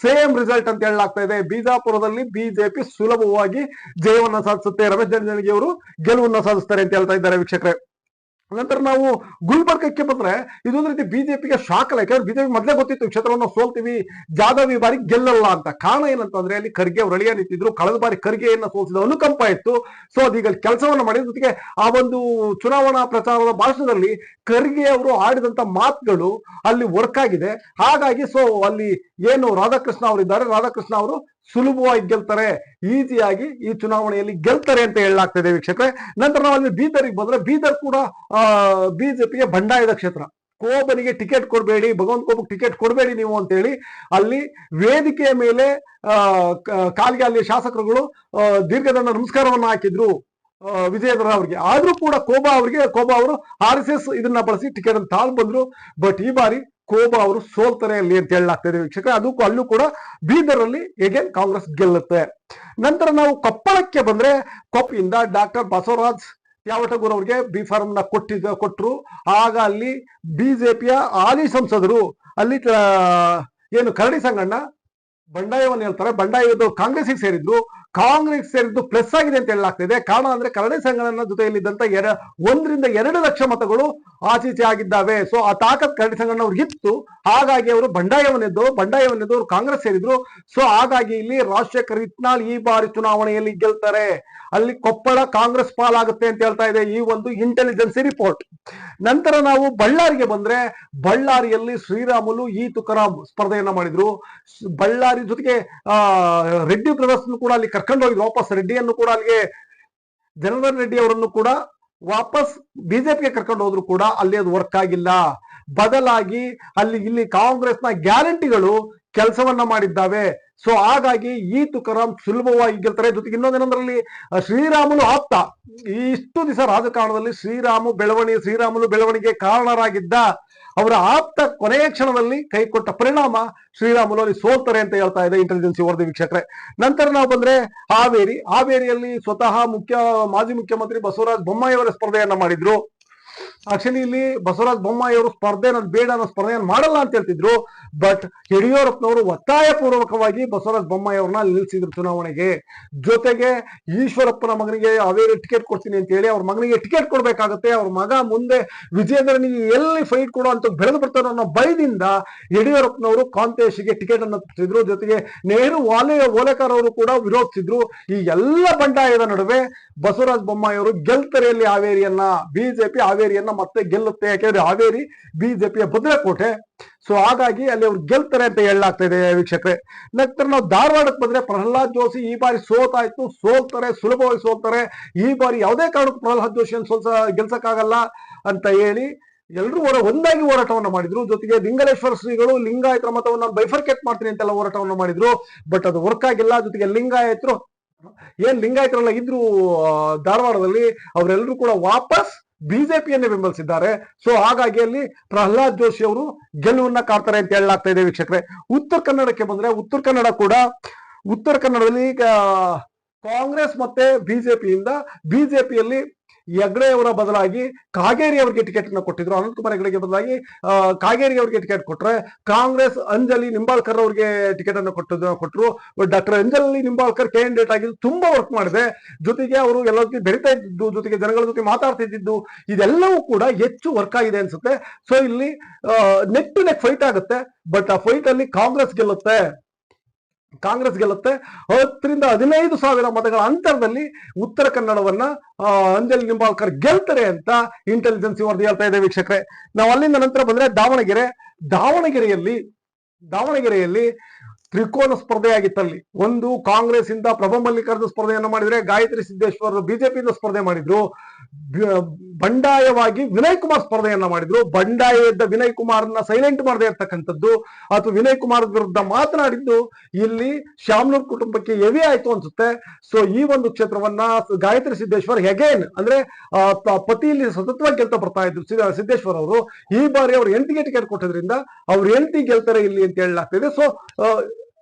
[SPEAKER 1] ಸೇಮ್ ರಿಸಲ್ಟ್ ಅಂತ ಹೇಳಲಾಗ್ತಾ ಇದೆ. ಬಿಜಾಪುರದಲ್ಲಿ ಬಿಜೆಪಿ ಸುಲಭವಾಗಿ ಜಯವನ್ನ ಸಾಧಿಸುತ್ತೆ. ರಮೇಶ್ ಜನಜನಿಗಿ ಅವರು ಗೆಲುವನ್ನ ಸಾಧಿಸ್ತಾರೆ ಅಂತ ಹೇಳ್ತಾ ಇದ್ದಾರೆ ವೀಕ್ಷಕರೇ. ನಂತರ ನಾವು ಗುಲ್ಬರ್ಗಕ್ಕೆ ಬಂದ್ರೆ ಇದೊಂದು ರೀತಿ ಬಿಜೆಪಿಗೆ ಶಾಕ್ ಅಲ್ಲ. ಯಾಕಂದ್ರೆ ಬಿಜೆಪಿ ಮೊದಲೇ ಗೊತ್ತಿತ್ತು ಕ್ಷೇತ್ರವನ್ನು ಸೋಲ್ತೀವಿ, ಜಾಧವ್ ಈ ಬಾರಿ ಗೆಲ್ಲಲ್ಲ ಅಂತ. ಕಾರಣ ಏನಂತಂದ್ರೆ ಅಲ್ಲಿ ಖರ್ಗೆ ಅವರು ಅಳಿಯ ನಿಂತಿದ್ರು ಕಳೆದ ಬಾರಿ ಖರ್ಗೆಯನ್ನ ಸೋಲಿಸಿದ ಅನುಕಂಪ ಇತ್ತು. ಸೊ ಅದೀಗ ಕೆಲಸವನ್ನು ಮಾಡಿದ ಜೊತೆಗೆ ಆ ಒಂದು ಚುನಾವಣಾ ಪ್ರಚಾರದ ಭಾಷಣದಲ್ಲಿ ಖರ್ಗೆ ಅವರು ಆಡಿದಂತ ಮಾತುಗಳು ಅಲ್ಲಿ ವರ್ಕ್ ಆಗಿದೆ. ಹಾಗಾಗಿ ಸೊ ಅಲ್ಲಿ ಏನು ರಾಧಾಕೃಷ್ಣ ಅವರಿದ್ದಾರೆ, ರಾಧಾಕೃಷ್ಣ ಅವರು ಸುಲಭವಾಗಿ ಗೆಲ್ತಾರೆ, ಈಸಿಯಾಗಿ ಈ ಚುನಾವಣೆಯಲ್ಲಿ ಗೆಲ್ತಾರೆ ಅಂತ ಹೇಳಲಾಗ್ತದೆ ವೀಕ್ಷಕರೆ. ನಂತರ ನಾವು ಅಲ್ಲಿ ಬೀದರ್ಗೆ ಬಂದ್ರೆ, ಬೀದರ್ ಕೂಡ ಬಿಜೆಪಿಗೆ ಬಂಡಾಯದ ಕ್ಷೇತ್ರ. ಕೋಬನಿಗೆ ಟಿಕೆಟ್ ಕೊಡಬೇಡಿ, ಭಗವಂತ ಕೋಬಕ್ಕೆ ಟಿಕೆಟ್ ಕೊಡಬೇಡಿ ನೀವು ಅಂತ ಹೇಳಿ ಅಲ್ಲಿ ವೇದಿಕೆಯ ಮೇಲೆ ಕಾಲಿಗೆ ಅಲ್ಲಿ ಶಾಸಕರುಗಳು ದೀರ್ಘದಂಡ ನಮಸ್ಕಾರವನ್ನ ಹಾಕಿದ್ರು ವಿಜಯೇಂದ್ರ ಅವರಿಗೆ. ಆದ್ರೂ ಕೂಡ ಕೋಬಾ ಅವರಿಗೆ, ಕೋಬಾ ಅವರು ಆರ್ ಎಸ್ ಎಸ್ ಇದನ್ನ ಬಳಸಿ ಟಿಕೆಟ್ ತಾಳ್ ಬಂದ್ರು. ಬಟ್ ಈ ಬಾರಿ ಕೋಬಾ ಅವರು ಸೋಲ್ತಾರೆ ಅಲ್ಲಿ ಅಂತ ಹೇಳಲಾಗ್ತದೆ ವೀಕ್ಷಕರೇ. ಅದಕ್ಕೂ ಅಲ್ಲೂ ಕೂಡ ಬೀದರಲ್ಲಿ ಹೇಗೆ ಕಾಂಗ್ರೆಸ್ ಗೆಲ್ಲುತ್ತೆ. ನಂತರ ನಾವು ಕೊಪ್ಪಳಕ್ಕೆ ಬಂದ್ರೆ ಕೊಪ್ಪಿಂದ ಡಾಕ್ಟರ್ ಬಸವರಾಜ್ ತ್ಯಾವಟಗೂರ್ ಅವರಿಗೆ ಬಿ ಫಾರ್ಮ್ನ ಕೊಟ್ಟಿದ್ದ ಕೊಟ್ಟರು ಆಗ ಅಲ್ಲಿ ಬಿಜೆಪಿಯ ಹಾಲಿ ಸಂಸದರು, ಅಲ್ಲಿ ಏನು ಕರಡಿ ಸಂಗಣ್ಣ ಬಂಡಾಯವನ್ನು ಹೇಳ್ತಾರೆ. ಬಂಡಾಯದ್ದು ಕಾಂಗ್ರೆಸ್ಗೆ ಸೇರಿದ್ರು. ಕಾಂಗ್ರೆಸ್ ಸೇರಿದ್ದು ಪ್ಲಸ್ ಆಗಿದೆ ಅಂತ ಹೇಳಲಾಗ್ತಿದೆ. ಕಾರಣ ಅಂದ್ರೆ ಕರಡಿ ಸಂಘಟನೆ ಜೊತೆಯಲ್ಲಿದ್ದಂತ ಎರ, ಒಂದರಿಂದ ಎರಡು ಲಕ್ಷ ಮತಗಳು ಆಚೀಚೆ ಆಗಿದ್ದಾವೆ. ಸೊ ಆ ತಾಕತ್ ಕರಡಿ ಸಂಘಟನೆ ಅವ್ರಿಗೆ ಇತ್ತು. ಹಾಗಾಗಿ ಅವರು ಬಂಡಾಯವನ್ನೆದ್ದು ಬಂಡಾಯವನ್ನೆದ್ದು ಅವರು ಕಾಂಗ್ರೆಸ್ ಸೇರಿದ್ರು. ಸೊ ಹಾಗಾಗಿ ಇಲ್ಲಿ ರಾಜಶೇಖರ್ ಇತ್ನಾಳ್ ಈ ಬಾರಿ ಚುನಾವಣೆಯಲ್ಲಿ ಗೆಲ್ತಾರೆ. ಅಲ್ಲಿ ಕೊಪ್ಪಳ ಕಾಂಗ್ರೆಸ್ ಪಾಲಾಗುತ್ತೆ ಅಂತ ಹೇಳ್ತಾ ಇದೆ ಈ ಒಂದು ಇಂಟೆಲಿಜೆನ್ಸಿ ರಿಪೋರ್ಟ್ ನಂತರ ನಾವು ಬಳ್ಳಾರಿಗೆ ಬಂದ್ರೆ ಬಳ್ಳಾರಿಯಲ್ಲಿ ಶ್ರೀರಾಮುಲು ಈ ತುಕಾರಾಮ್ ಸ್ಪರ್ಧೆಯನ್ನ ಮಾಡಿದ್ರು. ಬಳ್ಳಾರಿ ಜೊತೆಗೆ ರೆಡ್ಡಿ ಬ್ರದರ್ಸ್ ಕೂಡ ಅಲ್ಲಿ ಕರ್ಕೊಂಡು ಹೋಗಿದ್ರು. ವಾಪಸ್ ರೆಡ್ಡಿಯನ್ನು ಕೂಡ ಅಲ್ಲಿಗೆ, ಜನಾರ್ದನ್ ರೆಡ್ಡಿ ಅವರನ್ನು ಕೂಡ ವಾಪಸ್ ಬಿಜೆಪಿಗೆ ಕರ್ಕೊಂಡು ಹೋದ್ರು ಕೂಡ ಅಲ್ಲಿ ಅದು ವರ್ಕ್ ಆಗಿಲ್ಲ. ಬದಲಾಗಿ ಅಲ್ಲಿ ಇಲ್ಲಿ ಕಾಂಗ್ರೆಸ್ನ ಗ್ಯಾರಂಟಿಗಳು ಕೆಲಸವನ್ನ ಮಾಡಿದ್ದಾವೆ. ಸೊ ಹಾಗಾಗಿ ಈ ತುಕಾರಾಮ್ ಸುಲಭವಾಗಿ ಗೆಲ್ತಾರೆ. ಜೊತೆಗೆ ಇನ್ನೊಂದೇನಂದ್ರಲ್ಲಿ ಶ್ರೀರಾಮನು ಆಪ್ತ. ಇಷ್ಟು ದಿವಸ ರಾಜಕಾರಣದಲ್ಲಿ ಶ್ರೀರಾಮು ಬೆಳವಣಿಗೆ ಶ್ರೀರಾಮನು ಬೆಳವಣಿಗೆ ಕಾರಣರಾಗಿದ್ದ ಅವರ ಆಪ್ತ ಕೊನೆಯ ಕ್ಷಣದಲ್ಲಿ ಕೈ ಕೊಟ್ಟ ಪರಿಣಾಮ ಶ್ರೀರಾಮುಲು ಅಲ್ಲಿ ಸೋಲ್ತಾರೆ ಅಂತ ಹೇಳ್ತಾ ಇದೆ ಇಂಟೆಲಿಜೆನ್ಸಿ ವರದಿ ವೀಕ್ಷಕರೇ. ನಂತರ ನಾವು ಬಂದ್ರೆ ಹಾವೇರಿ. ಹಾವೇರಿಯಲ್ಲಿ ಸ್ವತಃ ಮುಖ್ಯ, ಮಾಜಿ ಮುಖ್ಯಮಂತ್ರಿ ಬಸವರಾಜ ಬೊಮ್ಮಾಯಿ ಅವರ ಸ್ಪರ್ಧೆಯನ್ನ ಮಾಡಿದ್ರು. ಆಕ್ಚುಲಿ ಇಲ್ಲಿ ಬಸವರಾಜ ಬೊಮ್ಮಾಯಿ ಅವರು ಸ್ಪರ್ಧೆ ನಾನು ಬೇಡ ಅನ್ನೋ ಸ್ಪರ್ಧೆ ಮಾಡಲ್ಲ ಅಂತ ಹೇಳ್ತಿದ್ರು. ಬಟ್ ಯಡಿಯೂರಪ್ಪನವರು ಒತ್ತಾಯ ಪೂರ್ವಕವಾಗಿ ಬಸವರಾಜ ಬೊಮ್ಮಾಯಿ ಅವ್ರನ್ನ ನಿಲ್ಲಿಸಿದ್ರು ಚುನಾವಣೆಗೆ. ಜೊತೆಗೆ ಈಶ್ವರಪ್ಪನ ಮಗನಿಗೆ ಹಾವೇರಿ ಟಿಕೆಟ್ ಕೊಡ್ತೀನಿ ಅಂತ ಹೇಳಿ ಅವ್ರ ಮಗನಿಗೆ ಟಿಕೆಟ್ ಕೊಡ್ಬೇಕಾಗತ್ತೆ. ಅವ್ರ ಮಗ ಮುಂದೆ ವಿಜೇಂದ್ರನಿಗೆ ಎಲ್ಲಿ ಫೈಟ್ ಕೊಡೋ ಅಂತ ಬೆಳೆದು ಬರ್ತಾರೋ ಅನ್ನೋ ಭಯದಿಂದ ಯಡಿಯೂರಪ್ಪನವರು ಕಾಂತೇಶಿಗೆ ಟಿಕೆಟ್ ಅನ್ನು ತಿದ್ರು ಜೊತೆಗೆ ನೇರು ವಾಲೆ, ಓಲೇಕರ್ ಅವರು ಕೂಡ ವಿರೋಧಿಸಿದ್ರು ಈ ಎಲ್ಲ ಬಂಡಾಯದ ನಡುವೆ ಬಸವರಾಜ ಬೊಮ್ಮಾಯಿ ಅವರು ಗೆಲ್ತರೆಯಲ್ಲಿ ಹಾವೇರಿಯನ್ನ. ಬಿಜೆಪಿ ಹಾವೇರಿಯನ್ನ ಮತ್ತೆ ಗೆಲ್ಲುತ್ತೆ, ಯಾಕೆಂದ್ರೆ ಹಾವೇರಿ ಬಿಜೆಪಿಯ ಭದ್ರಕೋಟೆ. ಸೊ ಹಾಗಾಗಿ ಅಲ್ಲಿ ಅವ್ರು ಗೆಲ್ತಾರೆ ಅಂತ ಹೇಳಲಾಗ್ತಾ ಇದೆ ವೀಕ್ಷಕರೇ. ನಂತರ ನಾವು ಧಾರವಾಡಕ್ಕೆ ಬಂದ್ರೆ ಪ್ರಹ್ಲಾದ್ ಜೋಶಿ ಈ ಬಾರಿ ಸೋತಾಯ್ತು, ಸೋಲ್ತಾರೆ, ಸುಲಭವಾಗಿ ಸೋಲ್ತಾರೆ. ಈ ಬಾರಿ ಯಾವುದೇ ಕಾರಣಕ್ಕೂ ಪ್ರಹ್ಲಾದ್ ಜೋಶಿಯನ್ನು ಸೋಲ್ಸ, ಗೆಲ್ಸಕ್ಕಾಗಲ್ಲ ಅಂತ ಹೇಳಿ ಎಲ್ಲರೂ ಹೊರ ಒಂದಾಗಿ ಹೋರಾಟವನ್ನ ಮಾಡಿದ್ರು. ಜೊತೆಗೆ ಲಿಂಗಲೇಶ್ವರ ಶ್ರೀಗಳು ಲಿಂಗಾಯತರ ಮತವನ್ನ ಬೈಫರ್ಕೇಟ್ ಮಾಡ್ತೀನಿ ಅಂತೆಲ್ಲ ಹೋರಾಟವನ್ನ ಮಾಡಿದ್ರು. ಬಟ್ ಅದು ವರ್ಕ್ ಆಗಿಲ್ಲ. ಜೊತೆಗೆ ಲಿಂಗಾಯತರು, ಏನ್ ಲಿಂಗಾಯತರೆಲ್ಲ ಇದ್ರು ಧಾರವಾಡದಲ್ಲಿ ಅವರೆಲ್ಲರೂ ಕೂಡ ವಾಪಸ್ ಬಿಜೆಪಿಯನ್ನೇ ಬೆಂಬಲಿಸಿದ್ದಾರೆ. ಸೊ ಹಾಗಾಗಿ ಅಲ್ಲಿ ಪ್ರಹ್ಲಾದ್ ಜೋಶಿ ಅವರು ಗೆಲುವನ್ನ ಕಾಡ್ತಾರೆ ಅಂತ ಹೇಳಲಾಗ್ತಾ ಇದೆ ವೀಕ್ಷಕರೇ. ಉತ್ತರ ಕನ್ನಡಕ್ಕೆ ಬಂದ್ರೆ, ಉತ್ತರ ಕನ್ನಡ ಕೂಡ, ಉತ್ತರ ಕನ್ನಡದಲ್ಲಿ ಕಾಂಗ್ರೆಸ್ ಮತ್ತೆ ಬಿಜೆಪಿಯಿಂದ ಬಿಜೆಪಿಯಲ್ಲಿ ಹೆಗ್ಡೆ ಅವರ ಬದಲಾಗಿ ಕಾಗೇರಿ ಅವರಿಗೆ ಟಿಕೆಟ್ ಅನ್ನು ಕೊಟ್ಟಿದ್ರು. ಅನಂತಕುಮಾರ್ ಹೆಗ್ಡೆಗೆ ಬದಲಾಗಿ ಕಾಗೇರಿ ಅವರಿಗೆ ಟಿಕೆಟ್ ಕೊಟ್ರೆ ಕಾಂಗ್ರೆಸ್ ಅಂಜಲಿ ನಿಂಬಾಳ್ಕರ್ ಅವರಿಗೆ ಟಿಕೆಟ್ ಅನ್ನು ಕೊಟ್ಟಿದ್ದು ಕೊಟ್ಟರು ಡಾಕ್ಟರ್ ಅಂಜಲಿ ನಿಂಬಾಳ್ಕರ್ ಕ್ಯಾಂಡಿಡೇಟ್ ಆಗಿದ್ದು ತುಂಬಾ ವರ್ಕ್ ಮಾಡಿದೆ. ಜೊತೆಗೆ ಅವರು ಎಲ್ಲ ಜೊತೆ ಬೆರಿತಾ ಇದ್ದಿದ್ದು, ಜೊತೆಗೆ ಜನಗಳ ಜೊತೆ ಮಾತಾಡ್ತಿದ್ದು ಇದೆಲ್ಲವೂ ಕೂಡ ಹೆಚ್ಚು ವರ್ಕ್ ಆಗಿದೆ ಅನ್ಸುತ್ತೆ. ಸೊ ಇಲ್ಲಿ ನೆಕ್ ಟು ನೆಕ್ ಫೈಟ್ ಆಗುತ್ತೆ. ಬಟ್ ಆ ಫೈಟ್ ಅಲ್ಲಿ ಕಾಂಗ್ರೆಸ್ ಗೆಲ್ಲುತ್ತೆ. ಕಾಂಗ್ರೆಸ್ ಗೆಲ್ಲುತ್ತೆ. ಹತ್ತರಿಂದ ಹದಿನೈದು ಸಾವಿರ ಮತಗಳ ಅಂತರದಲ್ಲಿ ಉತ್ತರ ಕನ್ನಡವನ್ನ ಅಂಜಲಿ ನಿಂಬಾಳ್ಕರ್ ಗೆಲ್ತಾರೆ ಅಂತ ಇಂಟೆಲಿಜೆನ್ಸಿ ವರದಿ ಹೇಳ್ತಾ ಇದೆ ವೀಕ್ಷಕರೆ. ನಾವು ಅಲ್ಲಿಂದ ನಂತರ ಬಂದ್ರೆ ದಾವಣಗೆರೆ. ದಾವಣಗೆರೆಯಲ್ಲಿ ದಾವಣಗೆರೆಯಲ್ಲಿ ತ್ರಿಕೋನ ಸ್ಪರ್ಧೆ ಆಗಿತ್ತಲ್ಲಿ ಒಂದು ಕಾಂಗ್ರೆಸ್ ಇಂದ ಪ್ರಭಾ ಮಲ್ಲಿಕಾರ್ಜುನ ಸ್ಪರ್ಧೆಯನ್ನು ಮಾಡಿದ್ರೆ, ಗಾಯತ್ರಿ ಸಿದ್ದೇಶ್ವರ್ ಬಿಜೆಪಿಯಿಂದ ಸ್ಪರ್ಧೆ ಮಾಡಿದ್ರು. ಬಂಡಾಯವಾಗಿ ವಿನಯ್ ಕುಮಾರ್ ಸ್ಪರ್ಧೆಯನ್ನ ಮಾಡಿದ್ರು. ಬಂಡಾಯ ಇದ್ದ ವಿನಯ್ ಕುಮಾರ್ನ ಸೈಲೆಂಟ್ ಮಾಡದೆ ಇರ್ತಕ್ಕಂಥದ್ದು. ಅಥವಾ ವಿನಯ್ ಕುಮಾರ್ ವಿರುದ್ಧ ಮಾತನಾಡಿದ್ದು, ಇಲ್ಲಿ ಶ್ಯಾಮ್ನೂರ್ ಕುಟುಂಬಕ್ಕೆ ಎವಿ ಆಯ್ತು ಅನ್ಸುತ್ತೆ. ಸೊ ಈ ಒಂದು ಕ್ಷೇತ್ರವನ್ನ ಗಾಯತ್ರಿ ಸಿದ್ದೇಶ್ವರ್ ಹೆಗೇನ್ ಅಂದ್ರೆ ಪತಿಯಲ್ಲಿ ಸತತವಾಗಿ ಗೆಲ್ತಾ ಬರ್ತಾ ಇದ್ರು ಸಿದ್ದ- ಸಿದ್ದೇಶ್ವರ್ ಅವರು. ಈ ಬಾರಿ ಅವ್ರು ಎಂಟಿಗೆ ಟಿಕೆಟ್ ಕೊಟ್ಟದ್ರಿಂದ ಅವ್ರು ಎಂಟಿ ಗೆಲ್ತಾರೆ ಇಲ್ಲಿ ಅಂತ ಹೇಳಲಾಗ್ತಿದೆ ಸೊ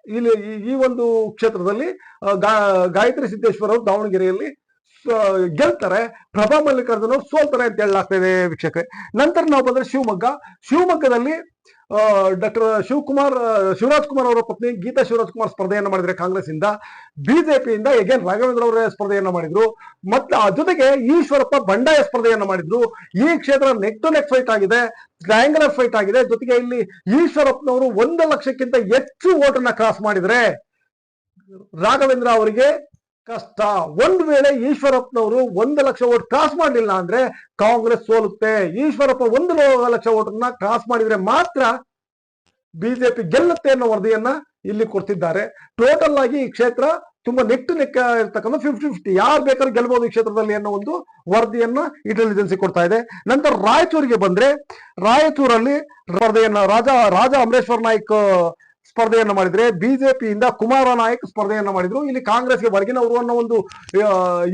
[SPEAKER 1] ಇಲ್ಲಿ ಈ- ಒಂದು ಕ್ಷೇತ್ರದಲ್ಲಿ ಗಾಯತ್ರಿ ಸಿದ್ದೇಶ್ವರ ಅವರು ದಾವಣಗೆರೆಯಲ್ಲಿ ಗೆಲ್ತಾರೆ. ಪ್ರಭಾ ಮಲ್ಲಿಕಾರ್ಜುನ್ ಅವರು ಸೋಲ್ತಾರೆ ಅಂತ ಹೇಳಲಾಗ್ತಿದೆ ವೀಕ್ಷಕರೇ. ನಂತರ ನಾವು ಬಂದ್ರೆ ಶಿವಮೊಗ್ಗ. ಶಿವಮೊಗ್ಗದಲ್ಲಿ ಡಾಕ್ಟರ್ ಶಿವಕುಮಾರ್ ಶಿವರಾಜ್ ಕುಮಾರ್ ಅವರ ಪತ್ನಿ ಗೀತಾ ಶಿವರಾಜ್ ಕುಮಾರ್ ಸ್ಪರ್ಧೆಯನ್ನು ಮಾಡಿದ್ರೆ ಕಾಂಗ್ರೆಸ್ ಇಂದ ಬಿಜೆಪಿಯಿಂದ ಎಗೇನ್ ರಾಘವೇಂದ್ರ ಅವರ ಸ್ಪರ್ಧೆಯನ್ನು ಮಾಡಿದ್ರು. ಮತ್ತೆ ಆ ಜೊತೆಗೆ ಈಶ್ವರಪ್ಪ ಬಂಡಾಯ ಸ್ಪರ್ಧೆಯನ್ನು ಮಾಡಿದ್ರು. ಈ ಕ್ಷೇತ್ರ ನೆಕ್ ಟು ನೆಕ್ ಫೈಟ್ ಆಗಿದೆ ಟ್ರಯಾಂಗಲ್ ಫೈಟ್ ಆಗಿದೆ. ಜೊತೆಗೆ ಇಲ್ಲಿ ಈಶ್ವರಪ್ಪನವರು ಒಂದು ಲಕ್ಷಕ್ಕಿಂತ ಹೆಚ್ಚು ಓಟನ್ನ ಕ್ರಾಸ್ ಮಾಡಿದ್ರೆ ರಾಘವೇಂದ್ರ ಅವರಿಗೆ ಕಷ್ಟ. ಒಂದ್ ವೇಳೆ ಈಶ್ವರಪ್ಪನವರು ಒಂದು ಲಕ್ಷ ಓಟ್ ಕ್ರಾಸ್ ಮಾಡಲಿಲ್ಲ ಅಂದ್ರೆ ಕಾಂಗ್ರೆಸ್ ಸೋಲುತ್ತೆ. ಈಶ್ವರಪ್ಪ ಒಂದು ಲಕ್ಷ ಓಟನ್ನ ಕ್ರಾಸ್ ಮಾಡಿದ್ರೆ ಮಾತ್ರ ಬಿಜೆಪಿ ಗೆಲ್ಲುತ್ತೆ ಅನ್ನೋ ವರದಿಯನ್ನ ಇಲ್ಲಿ ಕೊಡ್ತಿದ್ದಾರೆ. ಟೋಟಲ್ ಆಗಿ ಈ ಕ್ಷೇತ್ರ ತುಂಬಾ ನೆಟ್ಟು ನೆಕ್ಕ ನೆಕ್ ಇರ್ತಕ್ಕಂಥ ಫಿಫ್ಟಿ ಫಿಫ್ಟಿ ಯಾರು ಬೇಕಾದ್ರೂ ಗೆಲ್ಬಹುದು ಈ ಕ್ಷೇತ್ರದಲ್ಲಿ ಅನ್ನೋ ಒಂದು ವರದಿಯನ್ನ ಇಂಟೆಲಿಜೆನ್ಸಿ ಕೊಡ್ತಾ ಇದೆ. ನಂತರ ರಾಯಚೂರಿಗೆ ಬಂದ್ರೆ ರಾಯಚೂರಲ್ಲಿ ವರದಿಯನ್ನ ರಾಜ ರಾಜ ಅಮರೇಶ್ವರ್ ನಾಯ್ಕ್ ಸ್ಪರ್ಧೆಯನ್ನ ಮಾಡಿದ್ರೆ ಬಿಜೆಪಿಯಿಂದ ಕುಮಾರ ನಾಯಕ್ ಸ್ಪರ್ಧೆಯನ್ನು ಮಾಡಿದ್ರು. ಇಲ್ಲಿ ಕಾಂಗ್ರೆಸ್ಗೆ ವರ್ಗಿನವರು ಅನ್ನೋ ಒಂದು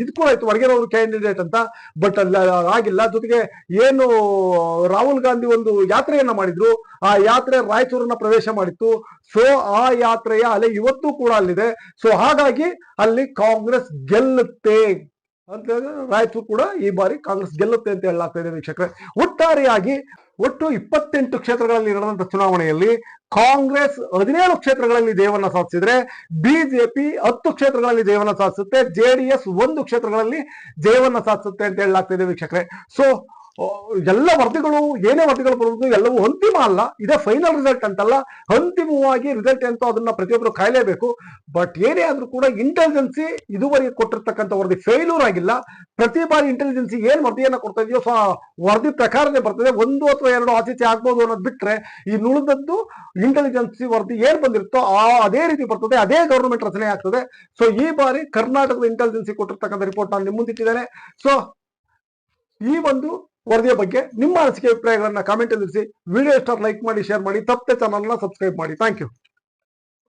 [SPEAKER 1] ಇದು ಕೂಡ ಇತ್ತು ವರ್ಗಿನವರು ಕ್ಯಾಂಡಿಡೇಟ್ ಅಂತ. ಬಟ್ ಅಲ್ಲಿ ಆಗಿಲ್ಲ. ಜೊತೆಗೆ ಏನು, ರಾಹುಲ್ ಗಾಂಧಿ ಒಂದು ಯಾತ್ರೆಯನ್ನ ಮಾಡಿದ್ರು. ಆ ಯಾತ್ರೆ ರಾಯಚೂರನ್ನ ಪ್ರವೇಶ ಮಾಡಿತ್ತು. ಸೊ ಆ ಯಾತ್ರೆಯ ಅಲೆ ಇವತ್ತು ಕೂಡ ಅಲ್ಲಿದೆ. ಸೊ ಹಾಗಾಗಿ ಅಲ್ಲಿ ಕಾಂಗ್ರೆಸ್ ಗೆಲ್ಲುತ್ತೆ ಅಂತ ಹೇಳಿದ್ರೆ ರಾಯಚೂರು ಕೂಡ ಈ ಬಾರಿ ಕಾಂಗ್ರೆಸ್ ಗೆಲ್ಲುತ್ತೆ ಅಂತ ಹೇಳಲಾಗ್ತಾ ಇದೆ ವೀಕ್ಷಕರೇ. ಒಟ್ಟಾರೆಯಾಗಿ ಒಟ್ಟು ಇಪ್ಪತ್ತೆಂಟು ಕ್ಷೇತ್ರಗಳಲ್ಲಿ ನಡೆದಂತ ಚುನಾವಣೆಯಲ್ಲಿ ಕಾಂಗ್ರೆಸ್ ಹದಿನೇಳು ಕ್ಷೇತ್ರಗಳಲ್ಲಿ ಜಯವನ್ನ ಸಾಧಿಸಿದ್ರೆ ಬಿಜೆಪಿ ಹತ್ತು ಕ್ಷೇತ್ರಗಳಲ್ಲಿ ಜಯವನ್ನ ಸಾಧಿಸುತ್ತೆ, ಜೆಡಿಎಸ್ ಒಂದು ಕ್ಷೇತ್ರಗಳಲ್ಲಿ ಜಯವನ್ನ ಸಾಧಿಸುತ್ತೆ ಅಂತ ಹೇಳಲಾಗ್ತಿದೆ ವೀಕ್ಷಕರೇ. ಸೊ ಎಲ್ಲ ವರದಿಗಳು, ಏನೇ ವರದಿಗಳು ಬರುವುದು ಎಲ್ಲವೂ ಅಂತಿಮ ಅಲ್ಲ. ಇದೇ ಫೈನಲ್ ರಿಸಲ್ಟ್ ಅಂತಲ್ಲ, ಅಂತಿಮವಾಗಿ ರಿಸಲ್ಟ್ ಅಂತೂ ಅದನ್ನ ಪ್ರತಿಯೊಬ್ಬರು ಕಾಯಲೇಬೇಕು. ಬಟ್ ಏನೇ ಆದ್ರೂ ಕೂಡ ಇಂಟೆಲಿಜೆನ್ಸಿ ಇದುವರೆಗೆ ಕೊಟ್ಟಿರ್ತಕ್ಕಂಥ ವರದಿ ಫೇಲ್ಯೂರ್ ಆಗಿಲ್ಲ. ಪ್ರತಿ ಬಾರಿ ಇಂಟೆಲಿಜೆನ್ಸಿ ಏನ್ ವರದಿಯನ್ನ ಕೊಡ್ತಾ ಇದೆಯೋ, ಸೊ, ವರದಿ ಪ್ರಕಾರನೇ ಬರ್ತದೆ. ಒಂದು ಅಥವಾ ಎರಡು ಆಚೀಚೆ ಆಗ್ಬೋದು ಅನ್ನೋದು ಬಿಟ್ರೆ, ಈ ನುಳಿದದ್ದು ಇಂಟೆಲಿಜೆನ್ಸಿ ವರದಿ ಏನ್ ಬಂದಿರುತ್ತೋ, ಆ, ಅದೇ ರೀತಿ ಬರ್ತದೆ. ಅದೇ ಗವರ್ಮೆಂಟ್ ರಚನೆ ಆಗ್ತದೆ. ಸೊ ಈ ಬಾರಿ ಕರ್ನಾಟಕದ ಇಂಟೆಲಿಜೆನ್ಸಿ ಕೊಟ್ಟಿರ್ತಕ್ಕಂಥ ರಿಪೋರ್ಟ್ ನಾನು ನಿಮ್ಮ ಮುಂದಿಟ್ಟಿದ್ದೇನೆ ಸೊ ಈ ಒಂದು ವರದಿಯ ಬಗ್ಗೆ ನಿಮ್ಮ ಅನಿಸಿಕೆ, ಅಭಿಪ್ರಾಯಗಳನ್ನ ಕಾಮೆಂಟ್ ತಿಳಿಸಿ. ವಿಡಿಯೋ ಸ್ಟಾರ್ ಲೈಕ್ ಮಾಡಿ ಶೇರ್ ಮಾಡಿ. ತಪ್ಪದೆ ಚಾನಲ್ನ ಸಬ್ಸ್ಕ್ರೈಬ್ ಮಾಡಿ. Thank you